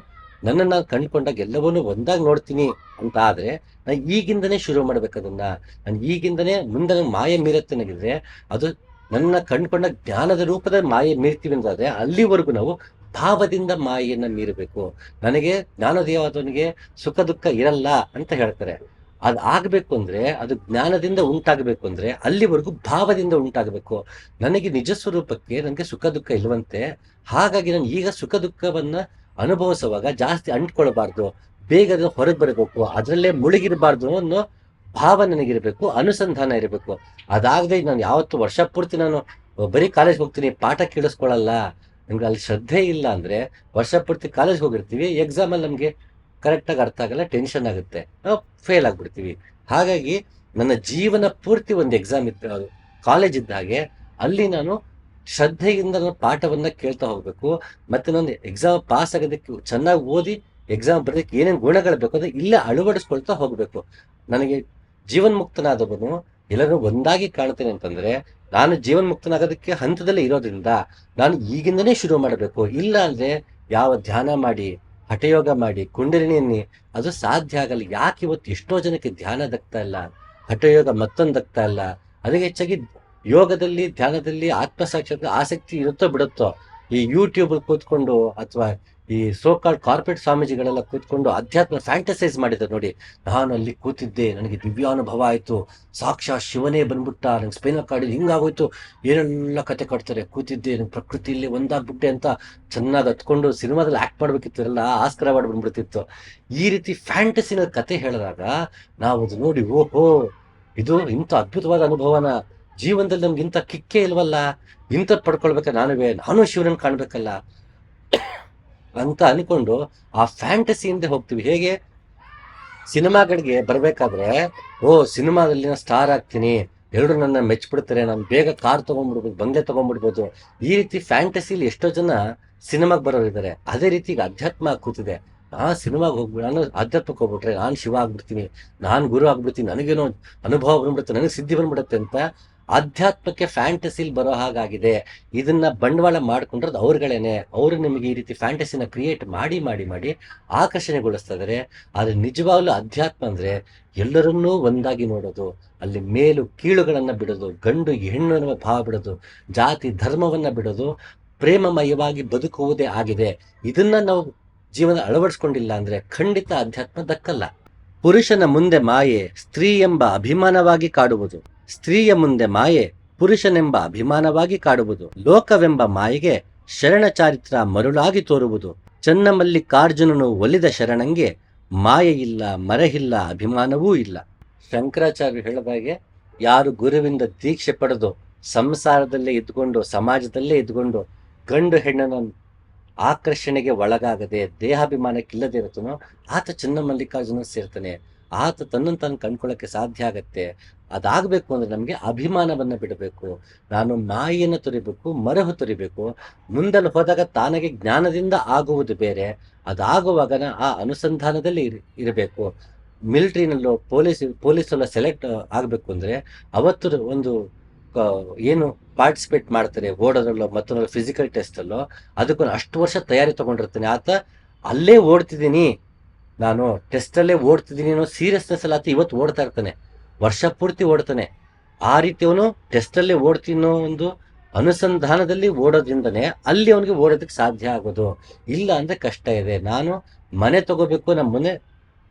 ನನ್ನನ್ನು ನಾನು ಕಂಡುಕೊಂಡಾಗ ಎಲ್ಲವನ್ನೂ ಒಂದಾಗಿ ನೋಡ್ತೀನಿ ಅಂತ ಆದರೆ ನಾನು ಈಗಿಂದನೇ ಶುರು ಮಾಡ್ಬೇಕು ಅದನ್ನ. ನಾನು ಈಗಿಂದನೇ ಮುಂದೆ ನನ್ನ ಮಾಯೆ ಮೀರತ್ತೆ ನನಗಿದ್ರೆ ಅದು ನನ್ನ ಕಂಡುಕೊಂಡ ಜ್ಞಾನದ ರೂಪದ ಮಾಯೆ ಮೀರ್ತೀವಿ ಅಂತಾದ್ರೆ ಅಲ್ಲಿವರೆಗೂ ನಾವು ಭಾವದಿಂದ ಮಾಯೆಯನ್ನ ಮೀರಬೇಕು. ನನಗೆ ಜ್ಞಾನೋದಯವಾದವನಿಗೆ ಸುಖ ದುಃಖ ಇರಲ್ಲ ಅಂತ ಹೇಳ್ತಾರೆ. ಅದು ಆಗ್ಬೇಕು ಅಂದ್ರೆ, ಅದು ಜ್ಞಾನದಿಂದ ಉಂಟಾಗಬೇಕು ಅಂದ್ರೆ, ಅಲ್ಲಿವರೆಗೂ ಭಾವದಿಂದ ಉಂಟಾಗಬೇಕು. ನನಗೆ ನಿಜ ಸ್ವರೂಪಕ್ಕೆ ನನಗೆ ಸುಖ ದುಃಖ ಇಲ್ವಂತೆ, ಹಾಗಾಗಿ ನಾನು ಈಗ ಸುಖ ದುಃಖವನ್ನ ಅನುಭವಿಸುವಾಗ ಜಾಸ್ತಿ ಅಂಟ್ಕೊಳ್ಬಾರ್ದು. ಬೇಗ ಅದನ್ನು ಹೊರಗೆ ಬರಬೇಕು ಅದರಲ್ಲೇ ಮುಳುಗಿರಬಾರ್ದು ಅನ್ನೋ ಭಾವ ನನಗಿರಬೇಕು, ಅನುಸಂಧಾನ ಇರಬೇಕು. ಅದಾಗದೆ ನಾನು ಯಾವತ್ತು ವರ್ಷ ಪೂರ್ತಿ ನಾನು ಬರೀ ಕಾಲೇಜ್ ಹೋಗ್ತೀನಿ, ಪಾಠ ಕೇಳಿಸ್ಕೊಳ್ಳಲ್ಲ ನಮ್ಗೆ ಅಲ್ಲಿ ಶ್ರದ್ಧೆ ಇಲ್ಲ ಅಂದ್ರೆ ವರ್ಷ ಪೂರ್ತಿ ಕಾಲೇಜ್ ಹೋಗಿರ್ತೀವಿ ಎಕ್ಸಾಮಲ್ಲಿ ನಮಗೆ ಕರೆಕ್ಟಾಗಿ ಅರ್ಥ ಆಗಲ್ಲ ಟೆನ್ಷನ್ ಆಗುತ್ತೆ, ನಾವು ಫೇಲ್ ಆಗಿಬಿಡ್ತೀವಿ. ಹಾಗಾಗಿ ನನ್ನ ಜೀವನ ಪೂರ್ತಿ ಒಂದು ಎಕ್ಸಾಮ್ ಇತ್ತು ಕಾಲೇಜ್ ಇದ್ದ ಹಾಗೆ, ಅಲ್ಲಿ ನಾನು ಶ್ರದ್ಧೆಯಿಂದ ನಾನು ಪಾಠವನ್ನ ಕೇಳ್ತಾ ಹೋಗಬೇಕು, ಮತ್ತೆ ನಾನು ಎಕ್ಸಾಮ್ ಪಾಸ್ ಆಗೋದಕ್ಕೆ ಚೆನ್ನಾಗಿ ಓದಿ ಎಕ್ಸಾಮ್ ಬರೋದಕ್ಕೆ ಏನೇನು ಗುಣಗಳು ಬೇಕು ಅಂದರೆ ಇಲ್ಲೇ ಅಳವಡಿಸ್ಕೊಳ್ತಾ ಹೋಗಬೇಕು. ನನಗೆ ಜೀವನ್ಮುಕ್ತನಾದವನು ಎಲ್ಲರೂ ಒಂದಾಗಿ ಕಾಣ್ತೇನೆ ಅಂತಂದ್ರೆ ನಾನು ಜೀವನ್ ಮುಕ್ತನಾಗೋದಕ್ಕೆ ಹಂತದಲ್ಲಿ ಇರೋದ್ರಿಂದ ನಾನು ಈಗಿಂದನೇ ಶುರು ಮಾಡಬೇಕು. ಇಲ್ಲ ಅಂದ್ರೆ ಯಾವ ಧ್ಯಾನ ಮಾಡಿ, ಹಠಯೋಗ ಮಾಡಿ ಕುಂಡಲಿನಿ ಅದು ಸಾಧ್ಯ ಆಗಲ್ಲ. ಯಾಕೆ ಇವತ್ತು ಎಷ್ಟೋ ಜನಕ್ಕೆ ಧ್ಯಾನ ದಕ್ತಾ ಇಲ್ಲ, ಹಠಯೋಗ ಮತ್ತೊಂದು ದಕ್ತಾ ಇಲ್ಲ, ಅದಕ್ಕೆ ಹೆಚ್ಚಾಗಿ ಯೋಗದಲ್ಲಿ, ಧ್ಯಾನದಲ್ಲಿ ಆತ್ಮಸಾಕ್ಷಾತ್ ಆಸಕ್ತಿ ಇರುತ್ತೋ ಬಿಡುತ್ತೋ ಈ ಯೂಟ್ಯೂಬ್ ಕೂತ್ಕೊಂಡು ಅಥವಾ ಈ ಸೋಕಾಲ್ ಕಾರ್ಪೊರೇಟ್ ಸ್ವಾಮೀಜಿಗಳೆಲ್ಲ ಕೂತ್ಕೊಂಡು ಅಧ್ಯಾತ್ಮ ಫ್ಯಾಂಟಸೈಸ್ ಮಾಡಿದ್ರು ನೋಡಿ. ನಾನು ಅಲ್ಲಿ ಕೂತಿದ್ದೆ, ನನಗೆ ದಿವ್ಯಾನುಭವ ಆಯಿತು. ಸಾಕ್ಷಾ ಶಿವನೇ ಬಂದ್ಬಿಟ್ಟ, ನಂಗೆ ಸ್ಪೈನಲ್ ಕಾರ್ಡ್ ಹಿಂಗಾಗೋಯ್ತು. ಏನೆಲ್ಲ ಕತೆ ಕಟ್ತಾರೆ ಕೂತಿದ್ದೆ, ನಂಗೆ ಪ್ರಕೃತಿಯಲ್ಲಿ ಒಂದಾಗ್ಬಿಟ್ಟೆ ಅಂತ ಚೆನ್ನಾಗಿ ಹತ್ಕೊಂಡು ಸಿನಿಮಾದಲ್ಲಿ ಆಕ್ಟ್ ಮಾಡಬೇಕಿತ್ತು, ಎಲ್ಲ ಆಸ್ಕರ ಅವಾರ್ಡ್ ಬಂದ್ಬಿಡ್ತಿತ್ತು. ಈ ರೀತಿ ಫ್ಯಾಂಟಸಿನ ಕತೆ ಹೇಳಿದಾಗ ನಾವು ಅದು ನೋಡಿ, ಓಹೋ, ಇದು ಇಂಥ ಅದ್ಭುತವಾದ ಅನುಭವನ. ಜೀವನದಲ್ಲಿ ನಮ್ಗೆ ಇಂಥ ಕಿಕ್ಕೇ ಇಲ್ವಲ್ಲ? ಇಂಥ ಪಡ್ಕೊಳ್ಬೇಕ? ನಾನುವೇ, ನಾನು ಶಿವನನ್ನು ಕಾಣ್ಬೇಕಲ್ಲ. ಅಂತ ಅನ್ಕೊಂಡು ಆ ಫ್ಯಾಂಟಸಿಯಿಂದ ಹೋಗ್ತೀವಿ. ಹೇಗೆ? ಸಿನಿಮಾಗಳಿಗೆ ಬರ್ಬೇಕಾದ್ರೆ, ಓ ಸಿನಿಮಾದಲ್ಲಿ ಸ್ಟಾರ್ ಆಗ್ತೀನಿ. ಎಲ್ಲರೂ ನನ್ನ ಮೆಚ್ಚಿಬಿಡ್ತಾರೆ. ನಾನು ಬೇಗ ಕಾರ್ ತಗೊಂಡ್ಬಿಡ್ಬೋದು ಬಂಗ್ಲೆ ತಗೊಂಡ್ಬಿಡ್ಬೋದು. ಈ ರೀತಿ ಫ್ಯಾಂಟಸಿಲಿ ಎಷ್ಟೋ ಜನ ಸಿನಿಮಾಗೆ ಬರೋರಿದ್ದಾರೆ. ಅದೇ ರೀತಿ ಈಗ ಅಧ್ಯಾತ್ಮ ಕೂತಿದೆ. ನಾ ಸಿನಿಮಾಗೆ ಹೋಗ್ಬಿಟ್ಟು ನಾನು ಅಧ್ಯಾತ್ಮಕ್ಕೆ ಹೋಗ್ಬಿಟ್ರೆ ನಾನು ಶಿವ ಆಗ್ಬಿಡ್ತೀನಿ. ನಾನು ಗುರು ಆಗ್ಬಿಡ್ತೀನಿ. ನನಗೇನೋ ಅನುಭವ ಬಂದ್ಬಿಡುತ್ತೆ. ನನಗೆ ಸಿದ್ಧಿ ಬಂದ್ಬಿಡುತ್ತೆ ಅಂತ ಅಧ್ಯಾತ್ಮಕ್ಕೆ ಫ್ಯಾಂಟಸಿಲ್ ಬರೋ ಹಾಗಾಗಿದೆ. ಇದನ್ನ ಬಂಡವಾಳ ಮಾಡ್ಕೊಂಡ್ರದ್ದು ಅವ್ರುಗಳೇನೆ. ಅವರು ನಿಮಗೆ ಈ ರೀತಿ ಫ್ಯಾಂಟಸಿನ ಕ್ರಿಯೇಟ್ ಮಾಡಿ ಮಾಡಿ ಮಾಡಿ ಆಕರ್ಷಣೆಗೊಳಿಸ್ತಾ ಇದಾರೆ ಆದ್ರೆ ನಿಜವಾಗ್ಲೂ ಅಧ್ಯಾತ್ಮ ಅಂದ್ರೆ ಎಲ್ಲರನ್ನೂ ಒಂದಾಗಿ ನೋಡೋದು. ಅಲ್ಲಿ ಮೇಲು ಕೀಳುಗಳನ್ನ ಬಿಡೋದು, ಗಂಡು ಹೆಣ್ಣು ಅನ್ನುವ ಭಾವ ಬಿಡೋದು, ಜಾತಿ ಧರ್ಮವನ್ನ ಬಿಡೋದು, ಪ್ರೇಮಮಯವಾಗಿ ಬದುಕುವುದೇ ಆಗಿದೆ. ಇದನ್ನ ನಾವು ಜೀವನ ಅಳವಡಿಸ್ಕೊಂಡಿಲ್ಲ ಅಂದ್ರೆ ಖಂಡಿತ ಅಧ್ಯಾತ್ಮ ದಕ್ಕಲ್ಲ. ಪುರುಷನ ಮುಂದೆ ಮಾಯೆ, ಸ್ತ್ರೀ ಎಂಬ ಅಭಿಮಾನವಾಗಿ ಕಾಡುವುದು. ಸ್ತ್ರೀಯ ಮುಂದೆ ಮಾಯೆ ಪುರುಷನೆಂಬ ಅಭಿಮಾನವಾಗಿ ಕಾಡುವುದು. ಲೋಕವೆಂಬ ಮಾಯೆಗೆ ಶರಣ ಚಾರಿತ್ರ ಮರುಳಾಗಿ ತೋರುವುದು. ಚನ್ನಮಲ್ಲಿಕಾರ್ಜುನನು ಒಲಿದ ಶರಣಂಗೆ ಮಾಯೆ ಇಲ್ಲ ಮರೆಯಿಲ್ಲ ಅಭಿಮಾನವೂ ಇಲ್ಲ. ಶಂಕರಾಚಾರ್ಯರು ಹೇಳಿದಾಗೆ ಯಾರು ಗುರುವಿಂದ ದೀಕ್ಷೆ ಪಡೆದು ಸಂಸಾರದಲ್ಲೇ ಇದ್ಕೊಂಡು ಸಮಾಜದಲ್ಲೇ ಇದ್ಕೊಂಡು ಗಂಡು ಹೆಣ್ಣನ ಆಕರ್ಷಣೆಗೆ ಒಳಗಾಗದೆ ದೇಹಾಭಿಮಾನಕ್ಕಿಲ್ಲದೆ ಇರುತ್ತನೋ, ಆತ ಚನ್ನಮಲ್ಲಿಕಾರ್ಜುನ ಸೇರ್ತಾನೆ. ಆತ ತನ್ನ ತಾನು ಕಂಡ್ಕೊಳ್ಳೋಕ್ಕೆ ಸಾಧ್ಯ ಆಗತ್ತೆ. ಅದಾಗಬೇಕು ಅಂದ್ರೆ ನಮಗೆ ಅಭಿಮಾನವನ್ನು ಬಿಡಬೇಕು. ನಾನು ಮಾಯನ್ನು ತೊರಿಬೇಕು, ಮರಹು ತೊರಿಬೇಕು. ಮುಂದಲು ಹೋದಾಗ ತಾನಗೆ ಜ್ಞಾನದಿಂದ ಆಗುವುದು ಬೇರೆ. ಅದಾಗುವಾಗ ಆ ಅನುಸಂಧಾನದಲ್ಲಿ ಇರ್, ಇರಬೇಕು. ಮಿಲಿಟ್ರಿನಲ್ಲೋ ಪೊಲೀಸ್, ಪೊಲೀಸಲ್ಲ ಸೆಲೆಕ್ಟ್ ಆಗಬೇಕು ಅಂದ್ರೆ ಅವತ್ತು ಒಂದು ಏನು ಪಾರ್ಟಿಸಿಪೇಟ್ ಮಾಡ್ತಾರೆ ಓಡೋದ್ರಲ್ಲೋ ಮತ್ತೊಂದ್ರಲ್ಲಿ ಫಿಸಿಕಲ್ ಟೆಸ್ಟಲ್ಲೋ ಅದಕ್ಕೊಂದು ಅಷ್ಟು ವರ್ಷ ತಯಾರಿ ತಗೊಂಡಿರ್ತಾನೆ. ಆತ ಅಲ್ಲೇ ಓಡ್ತಿದ್ದೀನಿ. ನಾನು ಟೆಸ್ಟಲ್ಲೇ ಓಡ್ತಿದ್ದೀನಿ ಅನ್ನೋ ಸೀರಿಯಸ್ನೆಸ್ ಅಲ್ಲಿ ಆತ ಇವತ್ತು ಓಡ್ತಾ ಇರ್ತಾನೆ. ವರ್ಷ ಪೂರ್ತಿ ಓಡ್ತಾನೆ. ಆ ರೀತಿ ಅವನು ಟೆಸ್ಟಲ್ಲೇ ಓಡ್ತೀನೋ ಒಂದು ಅನುಸಂಧಾನದಲ್ಲಿ ಓಡೋದ್ರಿಂದನೇ ಅಲ್ಲಿ ಅವನಿಗೆ ಓಡೋದಕ್ಕೆ ಸಾಧ್ಯ ಆಗೋದು. ಇಲ್ಲ ಅಂದರೆ ಕಷ್ಟ ಇದೆ. ನಾನು ಮನೆ ತಗೋಬೇಕು ನಮ್ಮ ಮನೆ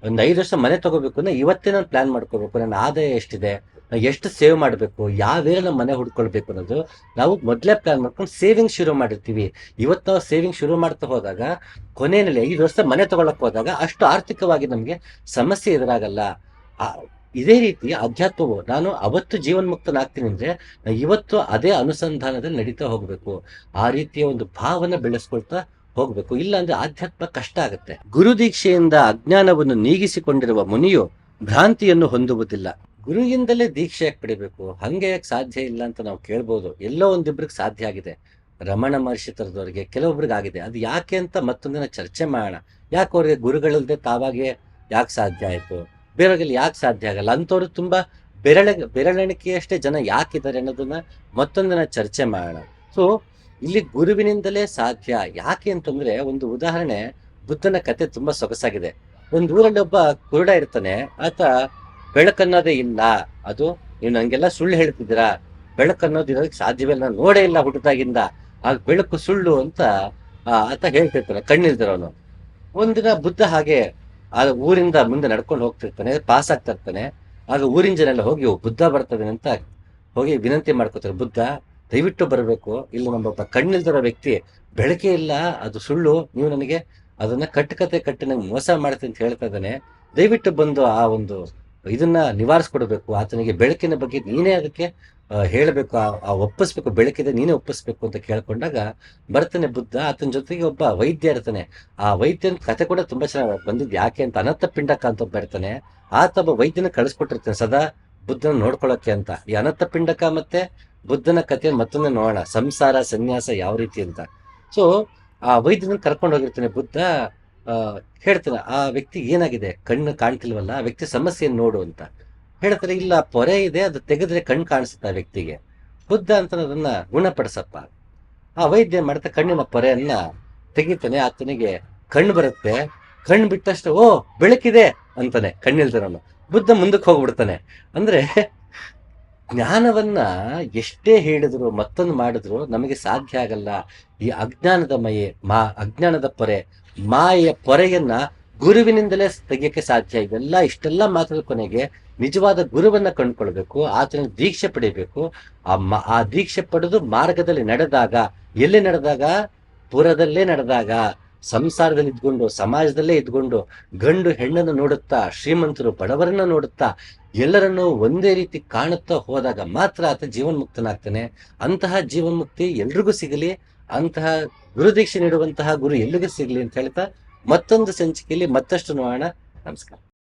ಒಂದು ಐದು ವರ್ಷ ಮನೆ ತಗೋಬೇಕು ಅಂದ್ರೆ ಇವತ್ತೇ ನಾನು ಪ್ಲಾನ್ ಮಾಡ್ಕೋಬೇಕು. ನನ್ನ ಆದಾಯ ಎಷ್ಟಿದೆ? ಎಷ್ಟು ಸೇವ್ ಮಾಡಬೇಕು? ಯಾವ ನಮ್ಮ ಮನೆ ಹುಡ್ಕೊಳ್ಬೇಕು ಅನ್ನೋದು ನಾವು ಮೊದಲೇ ಪ್ಲಾನ್ ಮಾಡ್ಕೊಂಡು ಸೇವಿಂಗ್ ಶುರು ಮಾಡಿರ್ತೀವಿ. ಇವತ್ತು ನಾವು ಸೇವಿಂಗ್ ಶುರು ಮಾಡ್ತಾ ಹೋದಾಗ, ಕೊನೆಯಲ್ಲಿ ಐದು ವರ್ಷ ಮನೆ ತಗೊಳಕ್ ಹೋದಾಗ ಅಷ್ಟು ಆರ್ಥಿಕವಾಗಿ ನಮಗೆ ಸಮಸ್ಯೆ ಎದುರಾಗಲ್ಲ. ಇದೇ ರೀತಿ ಅಧ್ಯಾತ್ಮವು, ನಾನು ಅವತ್ತು ಜೀವನ್ಮುಕ್ತನಾಗ್ತೀನಿ ಅಂದ್ರೆ ಇವತ್ತು ಅದೇ ಅನುಸಂಧಾನದಲ್ಲಿ ನಡೀತಾ ಹೋಗ್ಬೇಕು. ಆ ರೀತಿಯ ಒಂದು ಭಾವನ ಬೆಳೆಸ್ಕೊಳ್ತಾ ಹೋಗ್ಬೇಕು. ಇಲ್ಲ ಅಂದ್ರೆ ಆಧ್ಯಾತ್ಮ ಕಷ್ಟ ಆಗುತ್ತೆ. ಗುರು ದೀಕ್ಷೆಯಿಂದ ಅಜ್ಞಾನವನ್ನು ನೀಗಿಸಿಕೊಂಡಿರುವ ಮುನಿಯು ಭ್ರಾಂತಿಯನ್ನು ಹೊಂದುವುದಿಲ್ಲ. ಗುರುವಿಂದಲೇ ದೀಕ್ಷೆ ಯಾಕೆ ಪಡಿಬೇಕು? ಹಂಗೆ ಯಾಕೆ ಸಾಧ್ಯ ಇಲ್ಲ ಅಂತ ನಾವು ಕೇಳ್ಬೋದು. ಎಲ್ಲೋ ಒಂದಿಬ್ರಿಗೆ ಸಾಧ್ಯ ಆಗಿದೆ. ರಮಣ ಮಹರ್ಷಿ ತರದವ್ರಿಗೆ ಕೆಲವೊಬ್ರಿಗೆ ಆಗಿದೆ ಅದು ಯಾಕೆ ಅಂತ ಮತ್ತೊಂದಿನ ಚರ್ಚೆ ಮಾಡೋಣ. ಯಾಕೆ ಅವ್ರಿಗೆ ಗುರುಗಳಲ್ಲದೆ ತಾವಾಗೆ ಯಾಕೆ ಸಾಧ್ಯ ಆಯ್ತು? ಬೇರೆಯವ್ರಿಗೆ ಯಾಕೆ ಸಾಧ್ಯ ಆಗಲ್ಲ? ಅಂಥವ್ರು ತುಂಬ ಬೆರಳ, ಬೆರಳೆಣಿಕೆಯಷ್ಟೇ ಜನ ಯಾಕಿದ್ದಾರೆ ಅನ್ನೋದನ್ನ ಮತ್ತೊಂದನ್ನ ಚರ್ಚೆ ಮಾಡೋಣ. ಸೊ ಇಲ್ಲಿ ಗುರುವಿನಿಂದಲೇ ಸಾಧ್ಯ. ಯಾಕೆ ಅಂತಂದ್ರೆ ಒಂದು ಉದಾಹರಣೆ ಬುದ್ಧನ ಕತೆ ತುಂಬಾ ಸೊಗಸಾಗಿದೆ. ಒಂದು ಊರಲ್ಲಿ ಒಬ್ಬ ಕುರುಡ ಇರ್ತಾನೆ, ಆತ ಬೆಳಕನ್ನೋದೇ ಇಲ್ಲ. ಅದು ನೀವು ನಂಗೆಲ್ಲ ಸುಳ್ಳು ಹೇಳ್ತಿದ್ದೀರಾ? ಬೆಳಕನ್ನೋದು ಇರೋದಕ್ಕೆ ಸಾಧ್ಯವಿಲ್ಲ ನಾನು ನೋಡೇ ಇಲ್ಲ ಹುಟ್ಟದಾಗಿಂದ ಆ ಬೆಳಕು ಸುಳ್ಳು ಅಂತ ಆತ ಹೇಳ್ತಿರ್ತಾನೆ ಅವನು ಒಂದಿನ ಬುದ್ಧ ಹಾಗೆ ಆ ಊರಿಂದ ಮುಂದೆ ನಡ್ಕೊಂಡು ಹೋಗ್ತಿರ್ತಾನೆ ಪಾಸ್ ಆಗ್ತಾ ಇರ್ತಾನೆ ಆಗ ಊರಿನ ಜನ ಎಲ್ಲ ಹೋಗಿ ಬುದ್ಧ ಬರ್ತದೆ ಅಂತ ಹೋಗಿ ವಿನಂತಿ ಮಾಡ್ಕೋತಾರೆ. ಬುದ್ಧ, ದಯವಿಟ್ಟು ಬರಬೇಕು. ಇಲ್ಲಿ ನಮ್ಮೊಬ್ಬ ಕಣ್ಣಿಲ್ದಿರೋ ವ್ಯಕ್ತಿ, ಬೆಳಕೆ ಇಲ್ಲ, ಅದು ಸುಳ್ಳು, ನೀವು ನನಗೆ ಅದನ್ನ ಕಟ್ಟುಕತೆ ಕಟ್ಟಿ ನಂಗೆ ಮೋಸ ಮಾಡ್ತೀನಿ ಅಂತ ಹೇಳ್ತಾ ಇದ್ದಾನೆ. ದಯವಿಟ್ಟು ಬಂದು ಆ ಒಂದು ಇದನ್ನ ನಿವಾರಿಸ್ಕೊಡ್ಬೇಕು. ಆತನಿಗೆ ಬೆಳಕಿನ ಬಗ್ಗೆ ನೀನೇ ಅದಕ್ಕೆ ಹೇಳಬೇಕು. ಆ- ಒಪ್ಪಿಸ್ಬೇಕು. ಬೆಳಕಿದೆ ನೀನೇ ಒಪ್ಪಿಸ್ಬೇಕು ಅಂತ ಕೇಳ್ಕೊಂಡಾಗ ಬರ್ತಾನೆ ಬುದ್ಧ ಆತನ ಜೊತೆಗೆ ಒಬ್ಬ ವೈದ್ಯ ಇರ್ತಾನೆ. ಆ ವೈದ್ಯನ ಕತೆ ಕೂಡ ತುಂಬಾ ಚೆನ್ನಾಗಿ ಬಂದಿದ್ದು ಯಾಕೆ ಅಂತ ಅನಂತ ಪಿಂಡಕ ಅಂತ ಒಬ್ಬ ಇರ್ತಾನೆ. ಆತ ಒಬ್ಬ ವೈದ್ಯನ ಕಳಿಸ್ಕೊಟ್ಟಿರ್ತಾನೆ ಸದಾ ಬುದ್ಧನ ನೋಡ್ಕೊಳ್ಳೋಕೆ ಅಂತ. ಈ ಅನಂತ ಪಿಂಡಕ ಮತ್ತೆ ಬುದ್ಧನ ಕಥೆ ಮತ್ತೊಮ್ಮೆ ನೋಡೋಣ. ಸಂಸಾರ, ಸನ್ಯಾಸ ಯಾವ ರೀತಿ ಅಂತ. ಸೊ ಆ ವೈದ್ಯನ ಕರ್ಕೊಂಡು ಹೋಗಿರ್ತಾನೆ ಬುದ್ಧ. ಹೇಳ್ತಾನೆ ಆ ವ್ಯಕ್ತಿ ಏನಾಗಿದೆ? ಕಣ್ಣು ಕಾಣ್ತಿಲ್ವಲ್ಲ, ಆ ವ್ಯಕ್ತಿ ಸಮಸ್ಯೆಯನ್ನು ನೋಡು ಅಂತ. ಹೇಳ್ತಾರೆ, ಇಲ್ಲ, ಪೊರೆ ಇದೆ, ಅದು ತೆಗೆದ್ರೆ ಕಣ್ಣು ಕಾಣಿಸುತ್ತೆ ಆ ವ್ಯಕ್ತಿಗೆ. ಬುದ್ಧ ಅಂತ ಅದನ್ನ ಗುಣಪಡಿಸಪ್ಪ. ಆ ವೈದ್ಯ ಮಾಡ್ತಾ ಕಣ್ಣಿನ ಪೊರೆಯನ್ನ ತೆಗಿತಾನೆ, ಆತನಿಗೆ ಕಣ್ಣು ಬರುತ್ತೆ. ಕಣ್ಣು ಬಿಟ್ಟಷ್ಟು, ಓ, ಬೆಳಕಿದೆ ಅಂತಾನೆ, ಕಣ್ಣಿಲ್ದಿರೋನು. ಬುದ್ಧ ಮುಂದಕ್ಕೆ ಹೋಗ್ಬಿಡ್ತಾನೆ. ಅಂದ್ರೆ, ಜ್ಞಾನವನ್ನ ಎಷ್ಟೇ ಹೇಳಿದ್ರು, ಮತ್ತೊಂದು ಮಾಡಿದ್ರು, ನಮಗೆ ಸಾಧ್ಯ ಆಗಲ್ಲ. ಈ ಅಜ್ಞಾನದ ಮಯೆ, ಮಾ, ಅಜ್ಞಾನದ ಪೊರೆ ಮಾಯೆಯ ಪೊರೆಯನ್ನ ಗುರುವಿನಿಂದಲೇ ತೆಗೆಯಕ್ಕೆ ಸಾಧ್ಯ ಇವೆಲ್ಲ ಇಷ್ಟೆಲ್ಲ ಮಾತ್ರ ಕೊನೆಗೆ ನಿಜವಾದ ಗುರುವನ್ನ ಕಂಡುಕೊಳ್ಬೇಕು ಆತನ ದೀಕ್ಷೆ ಪಡಿಬೇಕು ಆ ಆ ದೀಕ್ಷೆ ಪಡೆದು ಮಾರ್ಗದಲ್ಲಿ ನಡೆದಾಗ, ಎಲ್ಲಿ ನಡೆದಾಗ? ಪುರದಲ್ಲೇ ನಡೆದಾಗ. ಸಂಸಾರದಲ್ಲಿ ಇದ್ಕೊಂಡು ಸಮಾಜದಲ್ಲೇ ಇದ್ಕೊಂಡು ಗಂಡು ಹೆಣ್ಣನ್ನು ನೋಡುತ್ತಾ, ಶ್ರೀಮಂತರು ಬಡವರನ್ನ ನೋಡುತ್ತಾ, ಎಲ್ಲರನ್ನು ಒಂದೇ ರೀತಿ ಕಾಣುತ್ತಾ ಹೋದಾಗ ಮಾತ್ರ ಆತ ಜೀವನ್ಮುಕ್ತನಾಗ್ತಾನೆ. ಅಂತಹ ಜೀವನ್ಮುಕ್ತಿ ಎಲ್ರಿಗೂ ಸಿಗಲಿ. ಅಂತಹ ಗುರುದೀಕ್ಷೆ ನೀಡುವಂತಹ ಗುರು ಎಲ್ಲಿಗೂ ಸಿಗಲಿ ಅಂತ ಹೇಳ್ತಾ ಮತ್ತೊಂದು ಸಂಚಿಕೆಯಲ್ಲಿ ಮತ್ತಷ್ಟು ನೋಡೋಣ. ನಮಸ್ಕಾರ.